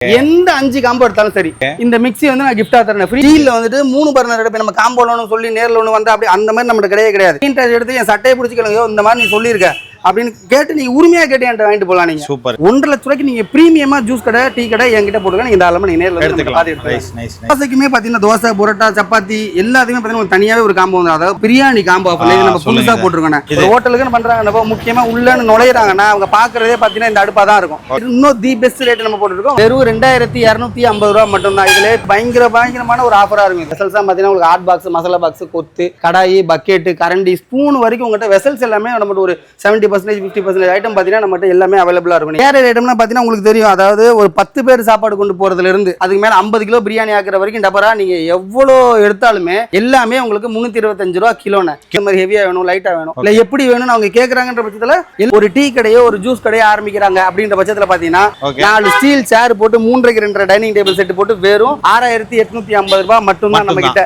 எந்த அஞ்சு காம்போ எடுத்தாலும் சரி இந்த மிக்ஸி வந்து நான் கிஃப்டா தரேன். ஃப்ரீல வந்துட்டு மூணு பர்னர் எடுப்பேன் நம்ம காம்போ லோன் சொல்லி நேர்ல ஒன்று வந்தா அப்படி அந்த மாதிரி நம்மளுக்கு கிடையவே கிடையாது. எடுத்து என் சட்டையை பிடிச்சிக்கலங்க இந்த மாதிரி நீ சொல்லியிருக்க. அப்படின்னு கேட்டு நீங்க உரிமையா கேட்டு என்கிட்ட வாங்கிட்டு போலாம் நீங்க. சூப்பர். ஒன்றரை லட்ச ரூபாய்க்கு நீங்க பிரீமியமா ஜூஸ் கடை டீ கடை என்கிட்ட போட்டுக்க நீங்க தாராளமா நீங்க நேர்ல எடுத்துக்கலாம். தோசைக்குமே பாத்தீங்கன்னா தோசை புரோட்டா சப்பாத்தி எல்லாத்துக்குமே பாத்தீங்கன்னா ஒரு தனியாவே ஒரு காம்போ வந்து அதாவது பிரியாணி காம்போ இது நம்ம சொல்லுங்க. புதுசா போட்டிருக்கோம் இது. ஒரு ஹோட்டலுக்குன்னு பண்றாங்க முக்கியமா உள்ளன்னு நுழையிறாங்கன்னா அவங்க பாக்குறதே பாத்தீங்கன்னா இந்த அடுப்பா தான் இருக்கும். இன்னும் தி பெஸ்ட் ரேட் நம்ம போட்டுருக்கோம். வெறும் ரெண்டாயிரத்தி இரநூத்தி ஐம்பது ரூபா மட்டும் தான் இதுல பயங்கர பயங்கரமான ஒரு ஆஃபரா இருக்கும். வெசல்ஸ் பாத்தீங்கன்னா உங்களுக்கு ஹாட் பாக்ஸ் மசாலா பாக்ஸ் கொத்து கடாயி பக்கெட் கரண்டி ஸ்பூன் வரைக்கும் உங்கள்கிட்ட வெசல்ஸ் எல்லாமே நம்மகிட்ட ஒரு seventy percentage fifty percentage item பாத்தீங்கன்னா நம்மகிட்ட எல்லாமே அவைலபிளா இருக்கும். வேற ஐட்டம்னா பாத்தீங்கன்னா உங்களுக்கு தெரியும். அதாவது ஒரு பத்து பேர் சாப்பாடு கொண்டு போறதுல இருந்து அதுக்கு மேல ஐம்பது கிலோ பிரியாணி ஆக்குற வரைக்கும் டபரா நீங்க எவ்வளோ எடுத்தாலுமே எல்லாமே உங்களுக்கு முன்னூத்தி இருபத்தஞ்சு ரூபா கிலோன்னு. இந்த மாதிரி ஹெவியா வேணும் லைட்டா வேணும். இல்ல எப்படி வேணும்னு அவங்க கேக்குறாங்கன்ற பட்சத்துல ஒரு டீ கடையோ ஒரு ஜூஸ் கடையோ ஆரம்பிக்கிறாங்க அப்படின்ற பட்சத்துல பாத்தீங்கன்னா Okay. நாலு ஸ்டீல் சேர் போட்டு மூன்றரைக்கு ரெண்டரை டைனிங் டேபிள் செட் போட்டு வெறும் ஆறாயிரத்தி எட்நூத்தி ஐம்பது ரூபாய் மட்டும்தான் நம்ம கிட்ட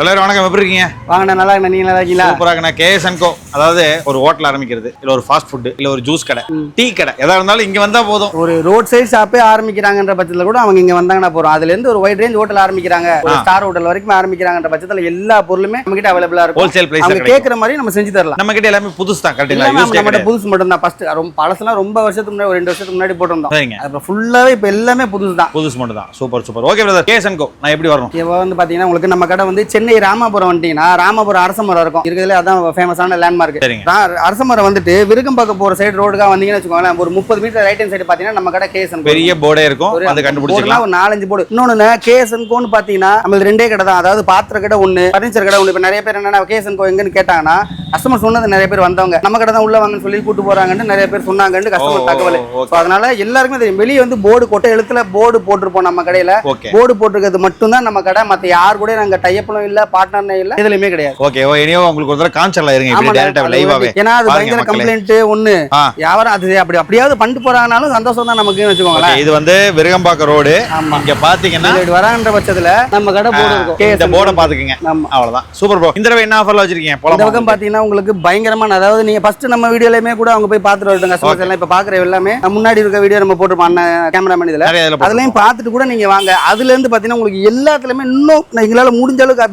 எல்லாரும் வணக்கம் எப்படி இருக்கீங்க? வாங்கின நல்லா இருக்கேன், நீங்க நல்லா இருக்கீங்களா? சூப்பராக நான் கேஎஸ் அண்ட் கோ அதாவது ஒரு ஹோட்டல் ஆரம்பிக்கிறது இல்ல ஒரு ஃபாஸ்ட் ஃபுட் இல்ல ஒரு ஜூஸ் கடை. டீ கடை. எதா இருந்தாலும் இங்க வந்தா போதும். ஒரு ரோட் சைடு ஷாப்பே ஆரம்பிக்கிறாங்கன்ற பட்சத்துல கூட அவங்க இங்க வந்தாங்கன்னா போறோம். அதுல இருந்து ஒரு வைட் ரேஞ்ச் ஹோட்டல் ஆரம்பிக்கிறாங்க. ஒரு ஸ்டார் ஹோட்டல் வரைக்கும் ஆரம்பிக்கிறாங்கன்ற பட்சத்துல எல்லா பொருளுமே நம்ம கிட்ட அவைலபிளா இருக்கும் ஹோல்சேல் அவங்க பிரைஸ் கேக்குற மாதிரி நம்ம செஞ்சு தரலாம். நம்ம கிட்ட எல்லாமே புதுசு தான் கரெக்டுங்களா எல்லாமே யூஸ் கிடையாது புதுசு மட்டும் தான் ஃபர்ஸ்ட் ரொம்ப பழசுலாம் ரொம்ப வருஷத்துக்கு முன்னாடி ஒரு ரெண்டு வருஷத்துக்கு முன்னாடி போட்டிருந்தோம். சரிங்க. அப்புறம் ஃபுல்லாவே இப்ப எல்லாமே புதுசு தான் புதுசு மட்டும் தான் super super. Okay brother KS and co நான் எப்படி வரணும்? இப்போ வந்து பாத்தீங்கன்னா உங்களுக்கு நம்ம கடை வந்து சென்னை ராமாபுரம் வந்துட்டீங்கன்னா ராமாபுரம் அரச மரம் இருக்கும். இருக்கிறதுல அதான் ஃபேமஸான லேண்ட்மார்க் சரிங்க. அரச மரம் வந்துட்டு விருகம்பாக்கம் போற சைடு ரோடுக்கா வந்தீங்கன்னு வச்சுக்கோங்களேன் ஒரு முப்பது மீட்டர் ரைட் ஹேண்ட் சைடு பாத்தீங்கன்னா நம்ம கடை கேசன் பெரிய போர்டே இருக்கும். அதை கண்டுபிடிச்சிக்கலாம். ஒரு நாலஞ்சு போர்டு. இன்னொன்னு கேஎஸ்என் கோன்னு பாத்தீங்கன்னா நம்ம ரெண்டே கடை தான். அதாவது பாத்திர கடை ஒண்ணு பர்னிச்சர் கடை இப்ப நிறைய பேர் என்னன்னா கேஎஸ்என் கோ எங்கன்னு கேட்டாங்கன்னா கஸ்டமர் சொன்னது நிறைய பேர் வந்தவங்க. நம்ம கடை தான் உள்ள வாங்கன்னு சொல்லி கூட்டு போறாங்கன்னு நிறைய பேர் சொன்னாங்கன்னு கஸ்டமர் தகவல். அதனால எல்லாருக்குமே தெரியும். வெளியே வந்து போர்டு கொட்டை எழுத்துல போர்டு போட்டிருப்போம் நம்ம கடையில. போர்டு போட்டிருக்கிறது மட்டும்தான் நம்ம கடை. மத்த யார் கூட நாங்க டைப்பலும் இல்ல. பார்ட்னரும் இல்ல. இதுலயுமே கிடையாது. ஓகே ஓ இனியோ உங்களுக்கு ஒரு தடவை காமிச்சிடலாம் இருங்க. இப்படி ஆமாண்ணே, டேரக்டா அது லைவாவே வந்து- ஏன்னா அது பாருங்க பயங்கர மக்களே. கம்ப்ளைண்ட் ஒண்ணு. ஆ. யாரும் அது அப்படி அப்படியாவது பண்ணிட்டு போறாங்கனாலும் சந்தோஷம் தான் நமக்கு வச்சுக்கோங்களேன். இது வந்து விருகம்பாக்கம் ரோடு. ஆமா. இங்க பாத்தீங்கன்னா இப்படி வராங்கன்ற பட்சத்துல நம்ம கடை போர்டு இருக்கும். இந்த போர்டை பாத்துக்கங்க. ஆமா. அவ்வளவுதான். சூப்பர் ப்ரோ இந்த தடவை என்ன ஆஃபர்ல வச்சிருக்கீங்க? இந்த பக்கம் பாத்தீங்கன்னா உங்களுக்கு பயங்கரமான அதாவது நீங்க ஃபர்ஸ்ட் நம்ம வீடியோலயுமே கூட அவங்க போய் பாத்துட்டு வரட்டும். கஸ்டமர்ஸ் எல்லாம் இப்ப பாக்குற எல்லாமே நம்ம முன்னாடி இருக்க வீடியோ நம்ம அண்ணன் கேமராமேன் இதுல. போட்டு அதுலயும் பார்த்துட்டு கூட நீங்க வாங்க. அதுல இருந்து பாத்தீங்கன்னா உங்களுக்கு எல்லாத்துலயுமே இன்னும் எங்களால முடிஞ்ச அளவுக்கு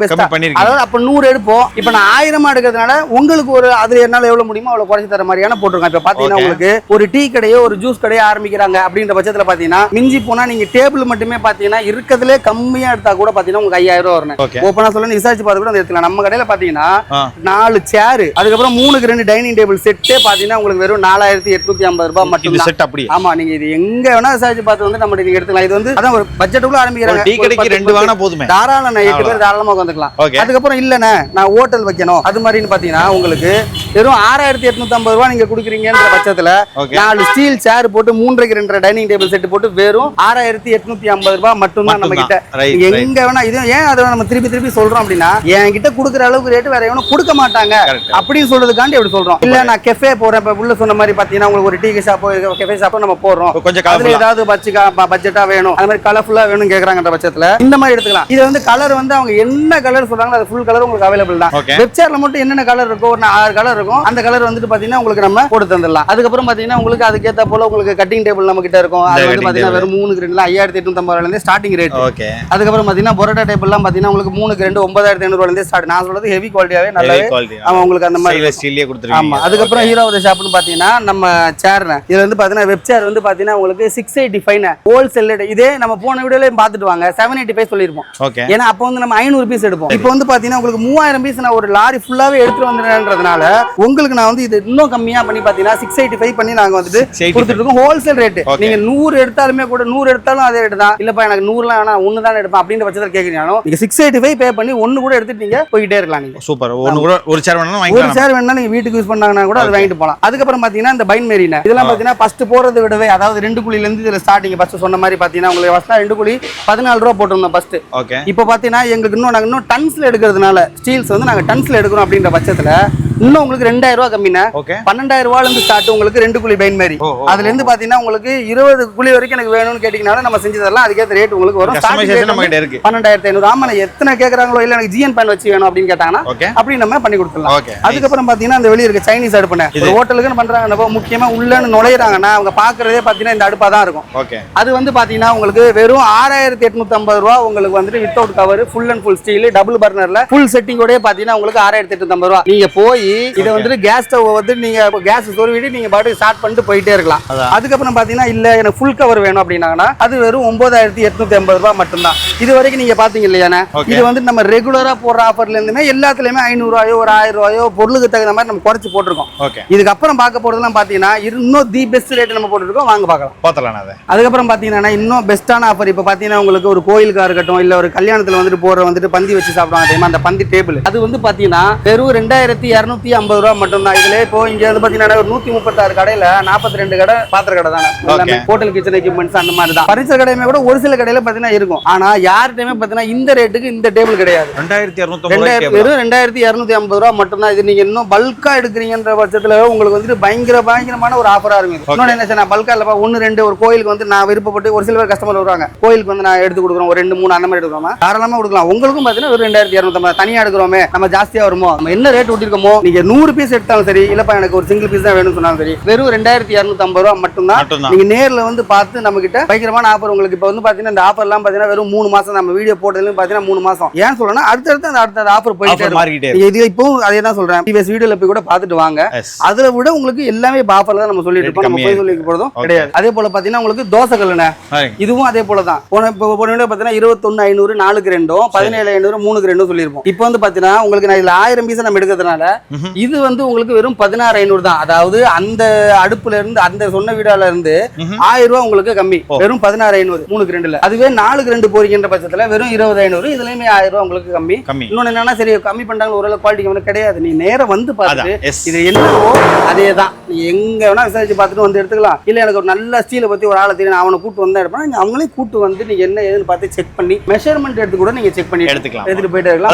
அதாவது அப்ப நூறு எடுப்போம் இப்ப நான் ஆயிரமா எடுக்கிறதுனால உங்களுக்கு ஒரு அதுல என்னால எவ்வளவு முடியுமோ அவ்வளவு குறைச்சு தர மாதிரியான போட்டிருக்கோம். இப்ப பாத்தீங்கன்னா Okay. உங்களுக்கு ஒரு டீ கடையோ ஒரு ஜூஸ் கடையோ ஆரம்பிக்கிறாங்க அப்படின்ற பட்சத்துல பாத்தீங்கன்னா மிஞ்சி போனா நீங்க டேபிள் மட்டுமே பாத்தீங்கன்னா இருக்கிறதுலே கம்மியா எடுத்தா கூட பாத்தீங்கன்னா உங்களுக்கு ஐயாயிரம் ரூபா வரணும். ஓகே ஓப்பனா சொல்ல நீ விசாரிச்சு பார்த்து கூட அதை எடுத்துக்கலாம். நம்ம கடையில பாத்தீங்கன்னா ஆ. நாலு சேர் அதுக்கப்புறம் மூணுக்கு ரெண்டு டைனிங் டேபிள் செட்டே பாத்தீங்கன்னா உங்களுக்கு வெறும் நாலாயிரத்தி எட்நூத்தி ஐம்பது ரூபாய் மட்டும் செட் அப்படியே? ஆமா நீங்க இது எங்க வேணா விசாரிச்சு பார்த்து வந்து நம்ம நீங்க எடுத்துக்கலாம். இது வந்து அதான் ஒரு பட்ஜெட்டுக்குள்ள ஆரம்பிக்கிறாங்க. டீ கடைக்கு ரெண்டு வாங்கினா போதுமே. தாராளம் நான் எட்டு பேர் தாராளமா வந்துக்கலாம் ஓகே அதுக்கப்புறம் இல்லண்ணே நான் ஹோட்டல் வைக்கணும். அது மாதிரின்னு பாத்தீங்கன்னா உங்களுக்கு வெறும் ஆறாயிரத்தி எட்நூத்தி ஐம்பது ரூபாய் நீங்க குடுக்குறீங்கன்ற பட்சத்துல நாலு ஸ்டீல் சேர் போட்டு மூன்றரைக்கு ரெண்டரை டைனிங் டேபிள் செட் போட்டு வெறும் ஆறாயிரத்தி எட்நூத்தி ஐம்பது ரூபாய் மட்டும்தான் நம்ம கிட்ட. எங்க வேணா இது ஏன் அதை நம்ம திருப்பி திருப்பி சொல்றோம் அப்படின்னா என்கிட்ட குடுக்குற அளவுக்கு ரேட் வேற எவனும் கொடுக்க மாட்டாங்க. அப்படின்னு சொல்றதுக்காண்டி அப்படி சொல்றோம். இல்ல நான் கெஃபே போறேன். இப்ப உள்ள சொன்ன மாதிரி பாத்தீங்கன்னா உங்களுக்கு ஒரு டீ ஷாப்போ கெஃபே ஷாப்போ நம்ம போறோம். கொஞ்சம் அதுல ஏதாவது பட்ஜெட்டா வேணும். அது மாதிரி கலர்ஃபுல்லா வேணும் கேக்குறாங்கன்ற பட்சத்துல இந்த மாதிரி எடுத்துக்கலாம். இது வந்து கலர் வந்து அவங்க என்ன கலர் சொல்றாங்களோ அது ஃபுல் கலர் உங்களுக்கு அவைலபிள் தான். வெப்சைட்ல மட்டும் என்னென்ன கலர் இருக்கோ ஒரு ஆறு கலர் இருக்கும் அந்த கலர் வந்துட்டு பாத்தீங்கன்னா உங்களுக்கு நம்ம போட்டு தந்துடலாம். அதுக்கப்புறம் பாத்தீங்கன்னா உங்களுக்கு அதுக்கேத்த போல உங்களுக்கு கட்டிங் டேபிள் நம்ம கிட்ட இருக்கும். அது வந்து பாத்தீங்கன்னா வெறும் மூணுக்கு ரெண்டுல ஐயாயிரத்தி எட்நூத்தி ஐம்பது ரூபாயில ஸ்டார்டிங் ரேட் ஓகே அதுக்கப்புறம் பாத்தீங்கன்னா பொரோட்டா டேபிள்லாம் பாத்தீங்கன்னா உங்களுக்கு மூணுக்கு ரெண்டு ஒன்பதாயிரத்தி ஐநூறுல இருந்து ஸ்டார்ட் நான் சொல்றது ஹெவி குவாலிட்டியாவே நல்லாவே அவன் உங்களுக்கு அந்த மாதிரி ஸ்டீல்லே ஆமா கொடுத்துருக்கீங்க அதுக்கப்புறம் ஹீரோவோட ஷாப்னு பாத்தீங்கன்னா நம்ம சேர் இது வந்து பாத்தீங்கன்னா வெப் சேர் வந்து பாத்தீங்கன்னா உங்களுக்கு சிக்ஸ் எயிட்டி ஃபைவ் ஹோல்சேல் இதே நம்ம போன வீடியோலயும் பாத்துட்டு வாங்க. செவன் எயிட்டி ஃபைவ் சொல்லியிருப்போம். ஓகே ஏன்னா அப்போ வந்து நம்ம ஐநூறு பீஸ் எடுப்போம். இப்போ வந்து பாத்தீங்கன்னா உங்களுக்கு மூவாயிரம் பீஸ் நான் ஒரு லாரி ஃபுல்லாவே எடுத்துட்டு வந்துடுறதுனால உங்களுக்கு நான் வந்து இது இன்னும் கம்மியா பண்ணி பாத்தீங்கன்னா சிக்ஸ் எயிட்டி ஃபைவ் பண்ணி நாங்க வந்துட்டு கொடுத்துட்டு இருக்கோம். Wholesale rate. நீங்க நூறு எடுத்தாலுமே கூட நூறு எடுத்தாலும் அதே ரேட் தான். இல்லப்பா எனக்கு நூறுலாம் வேணாம் ஒன்று தான் எடுப்பேன் அப்படின்ற பட்சத்தில் கேட்குறீங்க நீங்க சிக்ஸ் எயிட்டி ஃபைவ் பே பண்ணி ஒன்று கூட எடுத்துட்டு நீங்க போயிட்டே இருக்கலாம் நீங்க. சூப்பர். ஒன்னு கூட ஒரு சேர் வேணாலும் ஒரு சேர் வேணா நீங்க வீட்டுக்கு யூஸ் பண்ணாங்கன்னா கூட அது வாங்கிட்டு போலாம். அதுக்கப்புறம் பாத்தீங்கன்னா இந்த பைன் மெரினா இதெல்லாம் பாத்தீங்கன்னா ஃபர்ஸ்ட் போறதை விடவே அதாவது ரெண்டு குழில இருந்து இதுல ஸ்டார்டிங் ஃபர்ஸ்ட் சொன்ன மாதிரி பாத்தீங்கன்னா உங்களுக்கு ஃபர்ஸ்ட் ரெண்டு குழி பதினாலு ரூபா போட்டிருந்தோம் ஃபர்ஸ்ட் ஓகே இப்போ பாத்தீங்கன்னா எங்களுக்கு இன்னும் நாங்க இன்னும் டன்ஸ்ல எடுக்கிறதுனால ஸ்டீல்ஸ் வந்து நாங்க டன்ஸ்ல எடுக்கிறோம் அப்படின்ற பட்சத்துல இன்னும் உங்களுக்கு ரெண்டாயிரம் ரூபா ஓகே. பன்னெண்டாயிரம் ரூபாயில இருந்து ஸ்டார்ட் உங்களுக்கு ரெண்டு குழி பைன் மாதிரி அதுல இருந்து பாத்தீங்கன்னா உங்களுக்கு இருபது குழி வரைக்கும் எனக்கு வேணும்னு கேட்டீங்கன்னா நம்ம செஞ்சு தரலாம். அதுக்கேற்ற ரேட் உங்களுக்கு வரும். பன்னெண்டாயிரத்தி ஐநூறு. ஆமா எத்தனை கேக்குறாங்களோ இல்ல எனக்கு ஜிஎன் பேன் வச்சு வேணும் அப்படின்னு கேட்டாங்கன்னா அப்படி நம்ம பண்ணி கொடுத்துடலாம். அதுக்கப்புறம் பாத்தீங்கன்னா அந்த வெளிய இருக்க சைனீஸ் அடுப்புனே ஹோட்டலுக்குன்னு பண்றாங்க முக்கியமா உள்ளன்னு நுழையிறாங்கன்னா அவங்க பாக்குறதே பாத்தீங்கன்னா இந்த அடுப்பா தான் இருக்கும். அது வந்து பாத்தீங்கன்னா உங்களுக்கு வெறும் ஆறாயிரத்தி எட்நூத்தி ஐம்பது ரூபா உங்களுக்கு வந்துட்டு without cover full and full steel double பர்னர்ல full செட்டிங்கோடய பாத்தீங்கன்னா உங்களுக்கு ஆறாயிரத்தி எட்நூத்தி ஐம்பது ரூபா. நீங்க போய் இதை வந்துட்டு கேஸ் ஸ்டவ் வந்து நீங்க கேஸ் சொருவிட்டு நீங்க பாட்டுக்கு ஸ்டார்ட் பண்ணிட்டு போயிட்டே இருக்கலாம். அதுக்கப்புறம் பாத்தீங்கன்னா இல்ல எனக்கு ஃபுல் கவர் வேணும் அப்படின்னாங்கன்னா அது வெறும் ஒன்பதாயிரத்தி எட்நூத்தி ஐம்பது ரூபாய் மட்டும்தான். இது வரைக்கும் நீங்க பாத்தீங்க Okay. இது வந்து நம்ம ரெகுலரா போடுற ஆஃபர்ல இருந்துமே எல்லாத்துலயுமே ஐநூறு ரூபாயோ ஒரு ஆயிரம் ரூபாயோ பொருளுக்கு தகுந்த மாதிரி நம்ம குறைச்சு போட்டிருக்கோம். இதுக்கப்புறம் பார்க்க போறதெல்லாம் பாத்தீங்கன்னா இன்னும் தி பெஸ்ட் ரேட் நம்ம போட்டுருக்கோம். வாங்க பார்க்கலாம். போத்தலாம் அதை. அதுக்கப்புறம் பார்த்தீங்கன்னா இன்னும் பெஸ்ட்டான ஆஃபர் இப்போ பார்த்தீங்கன்னா உங்களுக்கு ஒரு கோயிலுக்கா இருக்கட்டும் இல்லை ஒரு கல்யாணத்தில் வந்துட்டு போகிற வந்துட்டு பந்தி வச்சு சாப்பிடுவாங்க தெரியுமா? அந்த பந்தி டேபிள் அது வந்து பார்த்தீங்கன்னா வெறும் ரெண்டாயிரத்தி இரநூத்தி ஐம்பது ரூபா மட்டும்தான். இதில் இப்போ இங்கே வந்து பார்த்தீங்கன்னா ஒரு நூற்றி முப்பத்தாறு கடையில் நாற்பத்தி ரெண்டு கடை பாத்திர கடை தானே. எல்லாமே. ஹோட்டல் கிச்சன் எக்யூப்மெண்ட்ஸ் அந்த மாதிரி தான். பரிசு கடையுமே கூட ஒரு சில கடையில் பார்த்தீங்கன்னா இருக்கும். ஆனால் யார்கிட்டயுமே பார்த்தீங்கன்னா இந்த ரேட்டுக்கு இந்த டேபிள் கிடையாது. ரெண்டாயிரத்தி இரநூத்தி ரெண்டாயிரத்தி வெறும் ரெண்டாயிரத்தி இரநூத்தி ஐம்பது ரூபா மட்டும்தான். இது நீங்க இன்னும் பல்கா எடுக்கிறீங்கன்ற பட்சத்துல உங்களுக்கு வந்துட்டு பயங்கர பயங்கரமான ஒரு ஆஃபரா இருக்கும். இன்னொன்னு என்ன நான் பல்கா இல்லப்பா ஒன்னு ரெண்டு ஒரு கோயிலுக்கு வந்து நான் விருப்பப்பட்டு ஒரு சில பேர் கஸ்டமர் வருவாங்க. கோயிலுக்கு வந்து நான் எடுத்து கொடுக்குறோம். ஒரு ரெண்டு மூணு அந்த மாதிரி எடுக்கிறோமா? தாராளமா கொடுக்கலாம். உங்களுக்கும் பார்த்தீங்கன்னா ஒரு ரெண்டாயிரத்தி இரநூத்தி தனியா எடுக்கிறோமே. நம்ம ஜாஸ்தியா வருமோ? நம்ம என்ன ரேட் விட்டிருக்கோமோ? நீங்க நூறு பீஸ் எடுத்தாலும் சரி இல்லப்பா எனக்கு ஒரு சிங்கிள் பீஸ் தான் வேணும்னு சொன்னாலும் சரி வெறும் ரெண்டாயிரத்தி இரநூத்தி ஐம்பது ரூபா மட்டும்தான் நீங்க நேர்ல வந்து பார்த்து நம்ம கிட்ட பயங்கரமான ஆஃபர் உங்களுக்கு. இப்போ வந்து பாத்தீங்கன்னா இந்த ஆஃபர்லாம் பாத்தீங்கன்னா வெறும் மூணு மாசம் நம்ம வீடியோ போட்டதுல பாத்தீங்கன்னா மூணு மாசம். ஏன் சொல்றேன்னா அடுத்தடுத்து அந்த அடுத்த ஆஃபர் போயிட்டே ஆஃபர் இது இப்போ அதே தான் சொல்றேன். ப்ரீவியஸ் வீடியோல போய் கூட பார்த்துட்டு வாங்க. அதுல விட உங்களுக்கு எல்லாமே இப்போ ஆஃபர்ல தான் நம்ம சொல்லிட்டு இருப்போம் நம்ம போய் சொல்லி Okay. கிடையாது. அதே போல பாத்தீங்கன்னா உங்களுக்கு தோசை கல்லுண்ணே. இதுவும் அதே போல தான். போன இப்போ போன வீடியோ பார்த்தீங்கன்னா ஐநூறு நாலுக்கு ரெண்டும் பதினேழு ஐநூறு மூணுக்கு ரெண்டும் சொல்லியிருப்போம். இப்போ வந்து பாத்தீங்கன்னா உங்களுக்கு நான் இதுல ஆயிரம் பீஸ் நம்ம எடுக்கிறதுனால. இது வந்து உங்களுக்கு வெறும் பதினாறு ஐநூறு தான். அதாவது அந்த அடுப்புல இருந்து அந்த சொன்ன வீடால இருந்து. ஆயிரம் ரூபாய் உங்களுக்கு கம்மி. வெறும் பதினாறு ஐநூறு மூணுக்கு ரெண்டுல. அதுவே நாலுக்கு ரெண்டு போறீங்கன்ற பட்சத்துல வெறும் இருபது ஐநூறு இதுலயுமே ஆயிரம் ரூபாய் உங்களுக்கு கம்மி. இன்னொன்னு என்னன்னா சரி கம்மி பண்றாங்க ஓரளவு குவாலிட்டி கம்மி கிடையாது. நீ நேரா வந்து எஸ் இது என்னவோ அதே தான் நீ எங்க வேணா விசாரிச்சு பார்த்துட்டு வந்து எடுத்துக்கலாம். இல்ல எனக்கு ஒரு நல்ல ஸ்டீலை பத்தி ஒரு ஆளை தெரியும் அவனை கூட்டு வந்தா எடுப்பேன் அவங்களே கூட்டு வந்து நீங்க என்ன ஏதுன்னு பார்த்து செக் பண்ணி மெஷர்மெண்ட் எடுத்து கூட நீங்க செக் பண்ணி எடுத்துக்கலாம். எடுத்துட்டு போயிட்டு இருக்கலாம்.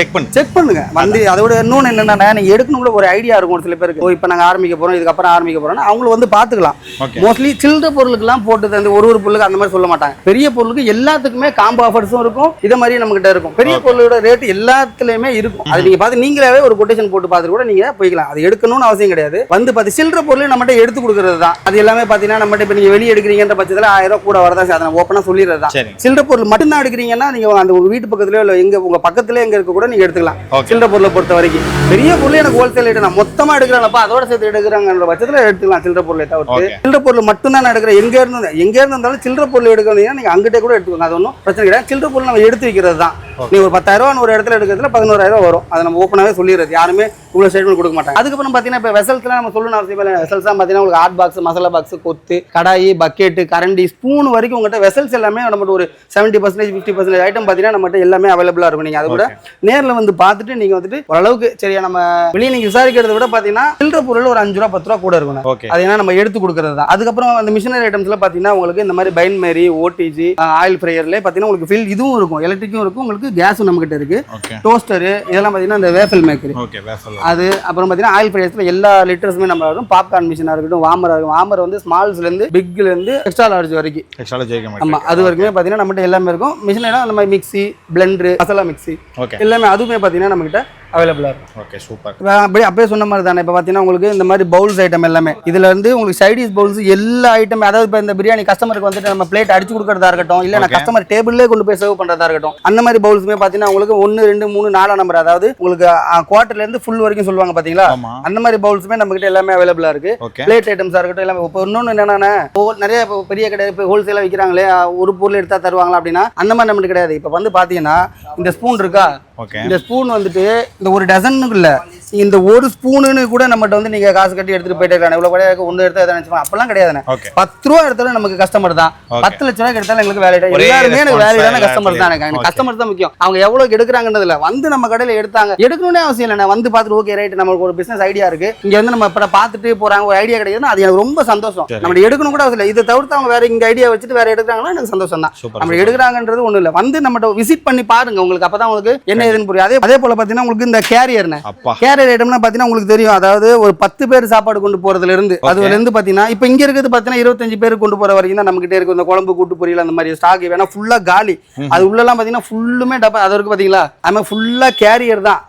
செக் பண்ணு. செக் பண்ணுங்க. வந்து அதோட இன்னொன்னு என்னன்னா நீங்க எடுக்கணும் கூட ஒரு ஐடியா இருக்கும் ஒரு சில பேருக்கு. இப்போ நாங்க ஆரம்பிக்க போறோம் இதுக்கப்புறம் ஆரம்பிக்க போறோம்னா அவங்களும் வந்து பாத்துக்கலாம். ஓகே மோஸ்ட்லி சில்லற பொருளுக்குலாம் போட்டு தந்து ஒரு ஒரு பொருளுக்கு அந்த மாதிரி சொல்ல மாட்டாங்க. பெரிய பொருளுக்கு எல்லாத்துக்குமே காம்போ ஆஃபர்ஸும் இருக்கும். இதை மாதிரி நம்ம கிட்ட இருக்கும். பெரிய பொருளோட ரேட் எல்லாத்துலயுமே இருக்கும். அது நீங்க பார்த்து நீங்களாவே ஒரு கொட்டேஷன் போட்டு பார்த்துட்டு கூட நீங்க போய்க்கலாம். அது எடுக்கணும்னு அவசியம் கிடையாது. வந்து பார்த்து சில்லற பொருள் நம்மகிட்ட எடுத்து கொடுக்கறது தான். அது எல்லாமே பாத்தீங்கன்னா நம்மகிட்ட இப்போ நீங்க வெளியே எடுக்கிறீங்கன்ற பட்சத்துல ஆயிரம் ரூபாய் கூட வரதான் சார் அதை ஓப்பனா சொல்லிடுறது தான். சில்லற பொருள் மட்டும்தான் எடுக்கிறீங்கன்னா நீங்க அந்த வீட்டு பக்கத்துலயோ இல்ல எங்க உங்க பக்கத்துல எங்க இருக்க கூட நீங்க எடுத்துக்கலாம். சில்லற பொருளை பொறுத்த வரைக்கும். பெரிய பொருள் எனக்கு ஹோல்சேல் ரேட் நான் மொத்தமா எடுக்கிறாங்கப்பா அதோட சேர்த்து எடுக்கிறாங்கன்ற பட்சத்துல எடுத்துக்கலாம் சில்லற பொருளை தவிர்த்து. சில்லற பொருள் மட்டும் தான் நான் எடுக்கிறேன். எங்க இருந்து எங்க இருந்து இருந்தாலும் சில்லற பொருள் எடுக்கிறீங்கன்னா நீங்க அங்கிட்டே கூட எடுத்துக்கோங்க. அது ஒன்றும் பிரச்சனை கிடையாது. சில்லற பொருள் நம்ம எடுத்து வைக்கிறது தான். நீ ஒரு பத்தாயிரம் ஒரு இடத்துல எடுக்கிறதுல பதினோராயிரம் வரும். அதை நம்ம ஓப்பனாவே சொல்லிடுறது. யாருமே இவ்வளவு ஸ்டேட்மெண்ட் கொடுக்க மாட்டாங்க. அதுக்கப்புறம் பாத்தீங்கன்னா இப்போ வெசல்ஸ்லாம் நம்ம சொல்லணும் அவசியம் இல்லை. வெசல்ஸ் தான் பாத்தீங்கன்னா உங்களுக்கு ஹாட் பாக்ஸ் மசாலா பாக்ஸ் கொத்து கடாயி பக்கெட்டு கரண்டி ஸ்பூன் வரைக்கும் உங்கள்கிட்ட வெசல்ஸ் எல்லாமே நம்மகிட்ட ஒரு seventy percentage fifty percentage item பாத்தீங்கன்னா நம்மகிட்ட எல்லாமே அவைலபிளா இருக்கும். நீங்க அதை கூட நேர்ல வந்து பார்த்துட்டு நீங்க வந்துட்டு ஓரளவுக்கு சரியா நம்ம வெளியே நீங்க விசாரிக்கிறத விட பாத்தீங்கன்னா சில்லற பொருள் ஒரு அஞ்சு ரூபா பத்து ரூபா கூட இருக்கும் அது ஏன்னா நம்ம எடுத்து கொடுக்கறது தான். அதுக்கப்புறம் அந்த மிஷினரி ஐட்டம்ஸ்ல பாத்தீங்கன்னா உங்களுக்கு இந்த மாதிரி பைன் மேரி ஓடிஜி ஆயில் ஃப்ரையர்ல பாத்தீங்கன்னா உங்களுக்கு ஃபில் இதுவும் இருக்கும். எலக்ட்ரிக்கும் இருக்கும். உங்களுக்கு கேஸும் நம்ம கிட்ட இருக்கு. ஓகே டோஸ்டர் இதெல்லாம் பாத்தீங்கன்னா இந்த வேஃபல் மேக்கர் ஓகே வேஃபல் அது அப்புறம் பாத்தீங்கன்னா ஆயில் ஃப்ரையர்ஸ்ல எல்லா லிட்டர்ஸுமே நம்ம இருக்கும் பாப்கார்ன் மிஷினா இருக்கட்டும் வாமரா இருக்கும் வாமர் வந்து ஸ்மால்ஸ்ல இருந்து பிக்ல இருந்து எக்ஸ்ட்ரா லார்ஜ் வரைக்கும். எக்ஸ்ட்ரா ஜெயிக்க ஆமா மாட்டேன் அது வரைக்குமே பாத்தீங்கன்னா நம்மகிட்ட எல்லாமே இருக்கும். மிஷின் அந்த மாதிரி mixie blender masala mixie okay எல்லாமே அதுவுமே பாத்தீங்கன்னா நம்மகிட்ட அவைலபிளா இருக்கும். ஓகே சூப்பர் அப்படியே அப்பயே சொன்ன மாதிரி தானே. இப்போ பார்த்தீங்கன்னா உங்களுக்கு இந்த மாதிரி பவுல்ஸ் ஐட்டம் எல்லாமே. இதுல இருந்து உங்களுக்கு சைடிஸ் பவுல்ஸ் எல்லா ஐட்டம் அதாவது இப்போ இந்த பிரியாணி கஸ்டமருக்கு வந்துட்டு நம்ம பிளேட் அடிச்சு கொடுக்கறதா இருக்கட்டும் இல்லை நான். கஸ்டமர் டேபிள்லே கொண்டு போய் சர்வ் பண்றதா இருக்கட்டும் அந்த மாதிரி பவுல்ஸுமே பார்த்தீங்கன்னா உங்களுக்கு ஒன்று ரெண்டு மூணு நாலாம் நம்பர் அதாவது உங்களுக்கு குவார்டர்ல இருந்து ஃபுல் வரைக்கும் சொல்லுவாங்க பாத்தீங்களா? ஆமா. அந்த மாதிரி பவுல்ஸுமே நம்ம கிட்ட எல்லாமே அவைலபிளா இருக்கு. ஓகே பிளேட் ஐட்டம்ஸாக இருக்கட்டும் எல்லாமே. இப்போ இன்னொன்று என்னன்னா இப்போ நிறைய இப்போ பெரிய கடை இப்போ ஹோல்சேலாக விற்கிறாங்களே ஒரு பொருள் எடுத்தா தருவாங்களா அப்படின்னா அந்த மாதிரி நம்மளுக்கு கிடையாது. இப்போ வந்து பார்த்தீங்கன்னா இந்த ஸ்பூன் இருக்கா? இந்த ஸ்பூன் வந்துட்டு இந்த ஒரு டசனுக்குள்ள இந்த ஒரு ஸ்பூனுன்னு கூட நம்மகிட்ட வந்து நீங்க காசு கட்டி எடுத்துட்டு போயிட்டே இருக்கலாம் இவ்வளவு கூட ஒண்ணு எடுத்தா எதாவது அப்பெல்லாம் கிடையாதுண்ணே ஓகே பத்து ரூபா எடுத்தாலும் நமக்கு கஸ்டமர் தான். பத்து லட்ச ரூபாய்க்கு எடுத்தாலும் எங்களுக்கு வேலையிட எல்லாருமே எனக்கு வேலையிடான கஸ்டமர் தான். எனக்கு. கஸ்டமர் தான் முக்கியம். அவங்க எவ்வளவு எடுக்கிறாங்கன்றதுல வந்து நம்ம கடையில எடுத்தாங்க. எடுக்கணும்னே அவசியம் இல்லை. நான் வந்து பார்த்துட்டு ஓகே ரைட் நமக்கு ஒரு பிசினஸ் ஐடியா இருக்கு. இங்க வந்து நம்ம இப்ப பார்த்துட்டு போறாங்க. ஒரு ஐடியா கிடைக்குதுன்னா அது எனக்கு ரொம்ப சந்தோஷம். நம்ம எடுக்கணும் கூட அவசியம் இல்லை. இதை தவிர்த்து அவங்க வேற இங்க ஐடியா வச்சுட்டு வேற எடுக்கிறாங்கன்னா எனக்கு சந்தோஷம் தான். நம்ம எடுக்கிறாங்கன்றது ஒண்ணு இல்ல. வந்து நம்மகிட்ட விசிட் பண்ணி பாருங்க. உங்களுக்கு அப்பதான் உங்களுக்கு என்ன ஏதுன்னு புரியும். அதே அதே போல பாத்தீங்கன்னா உங்களுக்கு இந்த கேரியர் கேரியர் ஐட்டம்னா பாத்தீங்கன்னா உங்களுக்கு தெரியும். அதாவது ஒரு பத்து பேர் சாப்பாடு கொண்டு போறதுல இருந்து அதுல இருந்து பாத்தீங்கன்னா இப்போ இங்க இருக்கிறது பாத்தீங்கன்னா இருபத்தஞ்சு பேர் கொண்டு போற வரைக்கும் தான் நம்ம கிட்ட இருக்கு. இந்த குழம்பு கூட்டு பொரியல் அந்த மாதிரி ஸ்டாக் வேணா ஃபுல்லா காலி. அது உள்ளலாம் பாத்தீங்கன்னா ஃபுல்லுமே டப்பா அது இருக்கு பாத்தீங்களா? அது ஃபுல்லா கேரியர் தான்.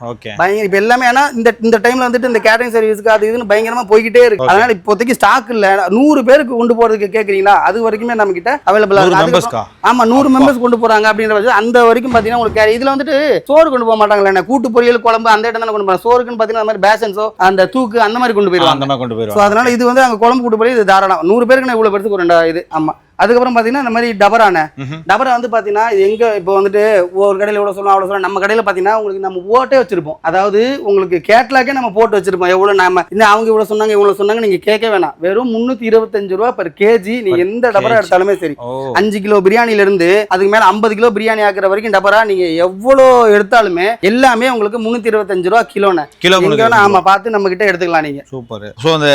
பயங்கர இப்ப எல்லாமே ஏன்னா இந்த இந்த டைம்ல வந்துட்டு இந்த கேட்டரிங் சர்வீஸ்க்கு அது இதுன்னு பயங்கரமா போய்கிட்டே இருக்கு. அதனால இப்போதைக்கு ஸ்டாக் இல்ல. நூறு பேருக்கு கொண்டு போறதுக்கு கேக்குறீங்களா? அது வரைக்குமே நம்ம கிட்ட அவைலபிளா நூறு இருக்கு. மெம்பர்ஸ்க்கா அதுக்கப்புறம் ஆமா நூறு மெம்பர்ஸ் கொண்டு போறாங்க அப்படின்ற அந்த வரைக்கும் பாத்தீங்கன்னா உங்களுக்கு இதுல வந்துட்டு சோறு கொண்டு போக மாட்டாங்களே கூட்டு பொரியல் குழம்பு அந்த இடம் தானே கொண்டு போறாங்க. சோறுக்குன்னு பாத்தீங்கன்னா அந்த மாதிரி பேசன்ஸோ அந்த தூக்கு அந்த மாதிரி கொண்டு போயிருவாங்க அந்த மாதிரி கொண்டு ஸோ போயிருவாங்க அதனால இது வந்து அங்க குழம்பு கூட்டு போய் இது தாராளம். நூறு பேருக்கு நான் இவ்வளவு பேருக்கு ஒரு ரெண்டா இது ஆமா. அதுக்கப்புறம் பாத்தீங்கன்னா இந்த மாதிரி டபரான. டபரா வந்து பாத்தீங்கன்னா இது எங்க இப்போ வந்துட்டு ஒரு கடையில இவ்வளவு சொல்லலாம் அவ்வளவு சொல்லலாம் நம்ம கடையில பாத்தீங்கன்னா உங்களுக்கு நம்ம ஓட்டே வச்சிருப்போம். அதாவது உங்களுக்கு கேட்லாக்கே நம்ம போட்டு வச்சிருப்போம். எவ்வளவு நாம இந்த அவங்க இவ்வளவு சொன்னாங்க இவ்வளவு சொன்னாங்க நீங்க கேட்க வேணாம். வெறும் முன்னூத்தி இருபத்தஞ்சு ரூபா per கேஜி நீ எந்த டபரா. எடுத்தாலுமே சரி. அஞ்சு கிலோ பிரியாணில இருந்து அதுக்கு மேல ஐம்பது கிலோ பிரியாணி ஆக்குற வரைக்கும் டபரா நீங்க எவ்வளோ எடுத்தாலுமே எல்லாமே உங்களுக்கு முன்னூத்தி இருபத்தஞ்சு ரூபா கிலோன்னு. கிலோ எங்க வேணா ஆமா பார்த்து நம்ம கிட்ட எடுத்துக்கலாம் நீங்க. சூப்பர். ஸோ அந்த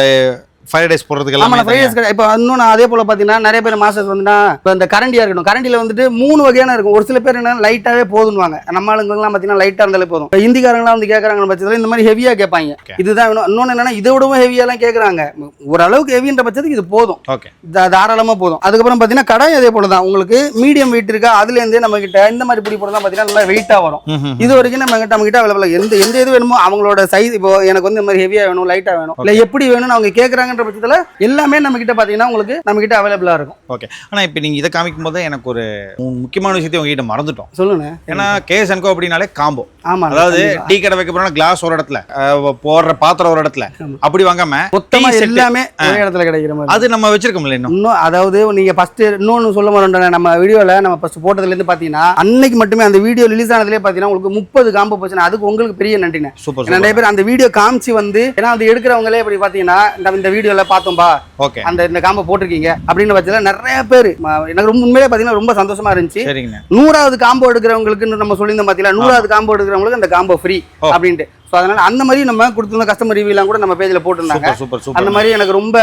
ஃபைவ் டேஸ் போடுறதுக்கு எல்லாமே ஃப்ரைட் ரைஸ் கடை இப்போ இன்னொன்று அதே போல பார்த்தீங்கன்னா நிறைய பேர் மாஸ்டர்ஸ் வந்துன்னா இப்போ இந்த கரண்டியா இருக்கட்டும். கரண்டியில் வந்துட்டு மூணு வகையான இருக்கும். ஒரு சில பேர் என்ன லைட்டாவே போதுன்னுவாங்க. நம்ம ஆளுங்கலாம் பார்த்தீங்கன்னா லைட்டாக இருந்தாலே போதும். இப்போ ஹிந்திக்காரங்களாம் வந்து கேட்குறாங்க பட்சத்தில் இந்த மாதிரி ஹெவியாக கேட்பாங்க. இதுதான் வேணும் இன்னொன்று என்னன்னா இதை விடவும் ஹெவியாலாம் கேட்குறாங்க ஓரளவுக்கு ஹெவின்ற பட்சத்துக்கு இது போதும். ஓகே தா- தாராளமா போதும். அதுக்கப்புறம் பார்த்தீங்கன்னா கடாய் அதே போல தான் உங்களுக்கு மீடியம் வெயிட் இருக்கா அதுலேருந்தே நம்ம கிட்ட இந்த மாதிரி பிடி போட தான் பார்த்தீங்கன்னா நல்லா வெயிட்டாக வரும். இது வரைக்கும் நம்ம கிட்ட நம்ம கிட்ட அவைலபிள் எந்த எந்த இது வேணுமோ அவங்களோட சைஸ் இப்போ எனக்கு வந்து இந்த மாதிரி ஹெவியா வேணும் லைட்டா வேணும். இல்ல எப்படி வேணும்னு அவங்க கேக்குறாங்கன்ற பட்சத்துல எல்லாமே நம்ம கிட்ட பாத்தீங்கன்னா உங்களுக்கு நம்ம கிட்ட அவைலபிளா இருக்கும். ஓகே ஆனா இப்போ நீங்க இதை காமிக்கும் போது எனக்கு ஒரு முக்கியமான விஷயத்தை உங்ககிட்ட மறந்துட்டோம். சொல்லுங்க. ஏன்னா கேஎஸ் அன்கோ அப்படின்னாலே காம்போ ஆமா அதாவது டீ கடை வைக்க போறோம்னா கிளாஸ் ஒரு இடத்துல போடுற பாத்திரம் ஒரு இடத்துல. அப்படி வாங்காம மொத்தமா tea set. எல்லாமே ஒரே இடத்துல கிடைக்கிற மாதிரி. அது நம்ம வச்சிருக்கோம்ல இன்னும். இன்னும் அதாவது நீங்க ஃபர்ஸ்ட் இன்னொன்னு சொல்ல மாட்டோம் நம்ம வீடியோல நம்ம ஃபர்ஸ்ட் போட்டதுல இருந்து பாத்தீங்கன்னா அன்னைக்கு மட்டுமே அந்த வீடியோ ரிலீஸ் ஆனதுலேயே பாத்தீங்கன்னா உங்களுக்கு முப்பது காம்போ போச்சுன்னா அதுக்கு உங்களுக்கு பெரிய நன்றிண்ணே சூப்பர் நிறைய பேர் அந்த வீடியோ காமிச்சு வந்து ஏன்னா அது எடுக்கிறவங்களே இப்படி பாத்தீங்கன்னா இந்த இந்த வீடியோல பார்த்தோம்பா. ஓகே. அந்த இந்த காம்போ போட்டிருக்கீங்க. அப்படின்னு பட்சத்தில் நிறைய பேர் எனக்கு ரொம்ப உண்மையிலே பார்த்தீங்கன்னா ரொம்ப சந்தோஷமா இருந்துச்சு. நூறாவது காம்போ எடுக்கிறவங்களுக்கு நம்ம சொல்லியிருந்தோம் பார்த்தீங்களா நூறாவது காம்போ எடுக்கிறவங்களுக்கு அந்த காம்போ ஃப்ரீ. அப்படின்ட்டு. ஸோ அதனால அந்த மாதிரி நம்ம கொடுத்துருந்த கஸ்டமர் ரிவ்யூலாம் கூட நம்ம பேஜில் போட்டிருந்தாங்க. அந்த மாதிரி எனக்கு ரொம்ப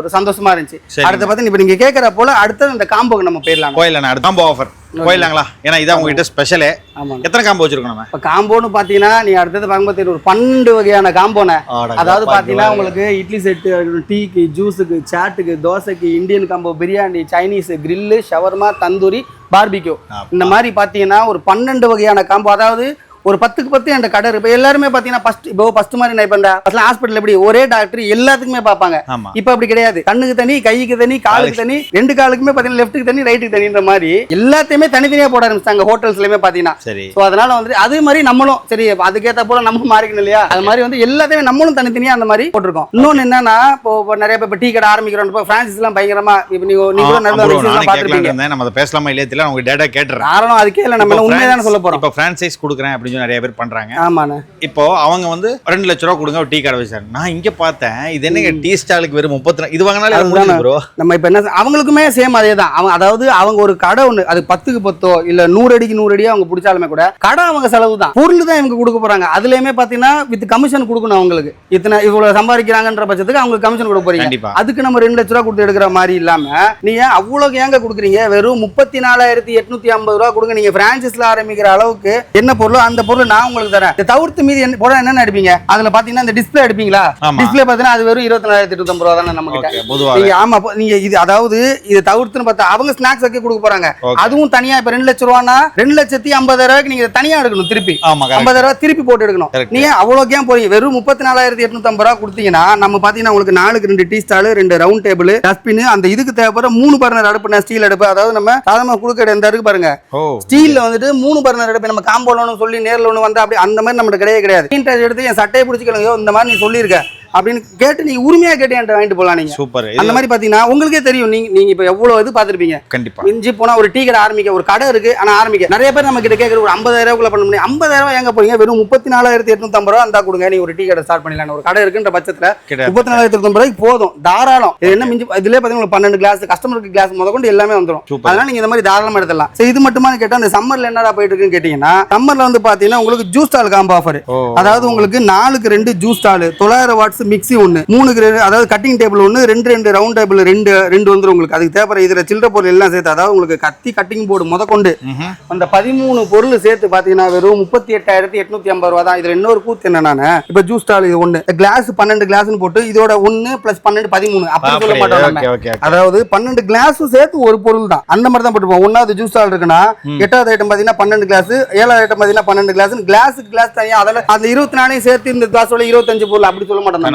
ஒரு சந்தோஷமா இருந்துச்சு. அடுத்து பார்த்து இப்போ நீங்க கேட்குற போல அடுத்தது அந்த காம்போக்கு நம்ம போயிடலாம் கோயிலண்ணா அடுத்த காம்போ ஆஃபர் கோயிலாங்களா ஏன்னா இதான் உங்ககிட்ட ஸ்பெஷலே ஆமாங்க. எத்தனை காம்போ வச்சிருக்கோம் நம்ம இப்போ காம்போன்னு பார்த்தீங்கன்னா நீ அடுத்தது பார்க்கும்போது ஒரு பன்னெண்டு வகையான காம்போன அதாவது பார்த்தீங்கன்னா உங்களுக்கு இட்லி செட்டு டீக்கு ஜூஸுக்கு சாட்டுக்கு தோசைக்கு Indian combo biryani Chinese grill shawarma tandoori barbecue இந்த மாதிரி பார்த்தீங்கன்னா ஒரு பன்னெண்டு வகையான காம்போ. அதாவது ஒரு பத்துக்கு பத்து என்ற கடை இப்போ எல்லாருமே பார்த்தீங்கன்னா ஃபர்ஸ்ட் இப்போ ஃபர்ஸ்ட் மாதிரி நான் இப்போ இந்த ஹாஸ்பிட்டல் எப்படி ஒரே டாக்டர் எல்லாத்துக்குமே பார்ப்பாங்க. இப்போ அப்படி கிடையாது. கண்ணுக்கு தனி கைக்கு தனி காலுக்கு தனி ரெண்டு காலுக்குமே பார்த்தீங்கன்னா லெஃப்ட்டுக்கு தனி ரைட்டுக்கு தனின்ற மாதிரி எல்லாத்தையுமே தனித்தனியா போட ஆரம்பிச்சாங்க ஹோட்டல்ஸ்லயுமே பார்த்தீங்கன்னா சரி. ஸோ அதனால வந்து அதே மாதிரி நம்மளும் சரி அதுக்கேற்ற போல நம்ம மாறிக்கணும் இல்லையா? அது மாதிரி வந்து எல்லாத்தையுமே நம்மளும் தனித்தனியா அந்த மாதிரி போட்டிருக்கோம். இன்னொன்னு என்னன்னா இப்போ நிறைய பேர் இப்போ டீ கடை ஆரம்பிக்கிறோம் இப்போ பிரான்சிஸ் எல்லாம் பயங்கரமா இப்போ நீங்க நீங்க கூட நல்ல இருந்தேன். நம்ம பேசலாமா இல்லையா தெரியல உங்க டேட்டா கேட்டுறேன். காரணம் அதுக்கே இல்லை நம்ம உண்மையை தானே சொல்ல போறோம். இப்போ ஃப்ரான்சைஸ் கொடுக்குறேன் அப்படின்னு சொல்லி நிறைய பேர் பண்றாங்க. ஆமாண்ணே. இப்போ அவங்க வந்து ரெண்டு லட்ச ரூபா கொடுங்க ஒரு டீ கடை வச்சாரு நான் இங்க பார்த்தேன் இது என்னங்க டீ ஸ்டாலுக்கு வெறும் முப்பத்தி இது வாங்கினாலே அதுதானே. ப்ரோ நம்ம இப்போ என்ன அவங்களுக்குமே சேம் அதே தான் அவங்க அதாவது அவங்க ஒரு கடை ஒன்று அது பத்துக்கு பத்தோ இல்ல நூறு அடிக்கு நூறு அடியோ அவங்க பிடிச்சாலுமே கூட கடை அவங்க செலவு தான் பொருள் தான் இவங்க கொடுக்க போறாங்க. அதுலயுமே பாத்தீங்கன்னா வித் கமிஷன் கொடுக்கணும் அவங்களுக்கு. இத்தனை இவ்வளவு சம்பாதிக்கிறாங்கன்ற பட்சத்துக்கு அவங்களுக்கு கமிஷன் கொடுக்க போறீங்க. அதுக்கு நம்ம ரெண்டு லட்ச ரூபா கொடுத்து எடுக்கிற மாதிரி இல்லாம நீங்க அவ்வளவு ஏங்க கொடுக்குறீங்க? வெறும் முப்பத்தி நாலாயிரத்தி எட்நூத்தி ஐம்பது ரூபா கொடுங்க. நீங்க பிரான்சிஸ்ல ஆரம்பிக்கிற அளவுக்கு என்ன பொருளோ அந்த பொருள் நான் உங்களுக்கு தரேன். இதை தவிர்த்து மீதி என்ன போட என்னென்ன எடுப்பீங்க? அதுல பாத்தீங்கன்னா இந்த டிஸ்பிளே எடுப்பீங்களா? டிஸ்பிளே பாத்தீங்கன்னா அது வெறும் இருபத்தி நாலாயிரத்தி எட்நூத்தி ரூபா தானே நம்ம நீங்க ஆமா நீங்க இது அதாவது இது தவிர்த்துன்னு பார்த்தா அவங்க ஸ்நாக்ஸ் வைக்க கொடுக்க போறாங்க. அதுவும் தனியா இப்ப ரெண்டு லட்ச ரூபானா ரெண்டு லட்சத்தி ஐம்பதாயிரம் ரூபாய்க்கு நீங்க தனியா எடுக்கணும் திருப்பி. ஐம்பதாயிரம் ரூபாய் திருப்பி போட்டு எடுக்கணும். நீங்க அவ்வளோக்கு ஏன் போறீங்க. வெறும் முப்பத்தி நாலாயிரத்தி எட்நூத்தி ஐம்பது ரூபா கொடுத்தீங்கன்னா நம்ம பாத்தீங்கன்னா உங்களுக்கு நாலுக்கு ரெண்டு டீ ஸ்டால் ரெண்டு ரவுண்ட் டேபிள் டஸ்ட்பின் அந்த இதுக்கு தேவைப்படுற மூணு பர்னர் அடுப்பு ஸ்டீல் அடுப்பு அதாவது நம்ம சாதாரண கொடுக்க இந்த இருக்கு பாருங்க. ஸ்டீல்ல வந்துட்டு மூணு பர்னர் அடுப்பு நம்ம காம்போலன்னு சொல்லி நேரில் ஒன்று வந்தால் அப்படி அந்த மாதிரி நம்மகிட்ட கிடையாது. கிடையாது எடுத்து என் சட்டையை பிடிச்சிக்கலங்க இந்த மாதிரி நீ சொல்லியிருக்கேன் அப்படின்னு கேட்டு நீங்க உரிமையா கேட்டு என்கிட்ட வாங்கிட்டு போலாம் நீங்க. சூப்பர். அந்த மாதிரி பாத்தீங்கன்னா உங்களுக்கே தெரியும். நீங்க நீங்க இப்ப எவ்வளவு இது பாத்திருப்பீங்க. கண்டிப்பா. மிஞ்சி போனா ஒரு டீ கடை ஆரம்பிக்க ஒரு கடை இருக்கு ஆனா ஆரம்பிக்க. நிறைய பேர் நம்ம கிட்ட கேட்கற ஒரு ஐம்பதாயிரம் பண்ண முடியும். ஐம்பதாயிரம் ரூபாய் எங்க போறீங்க? வெறும் முப்பத்தி நாலாயிரத்தி எட்நூத்தி ஐம்பது ரூபா இருந்தா கொடுங்க. நீ ஒரு டீ கடை ஸ்டார்ட் பண்ணிடலாம். ஒரு கடை இருக்குன்ற பட்சத்துல முப்பத்தி நாலாயிரத்தி எட்நூத்தி ரூபாய்க்கு போதும். தாராளம். இது என்ன மிஞ்சி இதுல பாத்தீங்கன்னா பன்னெண்டு கிளாஸ் கஸ்டமருக்கு கிளாஸ் முத கொண்டு எல்லாமே வந்துடும். அதனால நீங்க இந்த மாதிரி தாராளமா எடுத்துடலாம். சரி இது மட்டுமான்னு கேட்டா இந்த சம்மர்ல என்னடா போயிட்டு இருக்குன்னு கேட்டீங்கன்னா சம்மர்ல வந்து பாத்தீங்கன்னா உங்களுக்கு ஜூஸ் ஸ்டால் காம்போ ஆஃபர் அதாவது உங்களுக்கு நாலுக்கு ரெண்டு ஜூஸ் ஸ்டால் தொள்ளாயிரம் வாட்ஸ் மிக்ஸி ஒன்று மூணு கிரே- அதாவது கட்டிங் டேபிள் ஒன்று ரெண்டு ரெண்டு ரவுண்ட் டேபிள் ரெண்டு ரெண்டு வந்துரும் உங்களுக்கு. அதுக்கு தேவைப்படுற இதில் சில்லற பொருள் எல்லாம் சேர்த்து அதாவது உங்களுக்கு கத்தி கட்டிங் போர்டு முத கொண்டு. அந்த பதிமூணு பொருள் சேர்த்து பார்த்தீங்கன்னா வெறும் முப்பத்தி எட்டாயிரத்தி எட்நூத்தி ஐம்பது ரூபா தான் இதுல இன்னொரு கூத்து என்னன்னா இப்போ ஜூஸ் ஸ்டால் இது ஒன்று கிளாஸ் பன்னெண்டு கிளாஸ்னு போட்டு இதோட ஒன்று ப்ளஸ் பன்னெண்டு பதிமூணு. அப்படி சொல்ல மாட்டோம். அதாவது பன்னெண்டு கிளாஸும் சேர்த்து ஒரு பொருள் தான். அந்த மாதிரி தான் போட்டுப்போம். ஒன்னாவது ஜூஸ் ஸ்டால் இருக்குன்னா எட்டாவது ஐட்டம் பார்த்தீங்கன்னா பன்னெண்டு கிளாஸ் ஏழாவது ஐட்டம் பார்த்தீங்கன்னா பன்னெண்டு கிளாஸ் கிளாஸுக்கு கிளாஸ் தனியா அதில் அந்த இருபத்தி நாலையும் சேர்த்து இந்த கிளாஸோட இருபத்தஞ்சு பொருள். அப்படி சொல்ல மாட்டோம்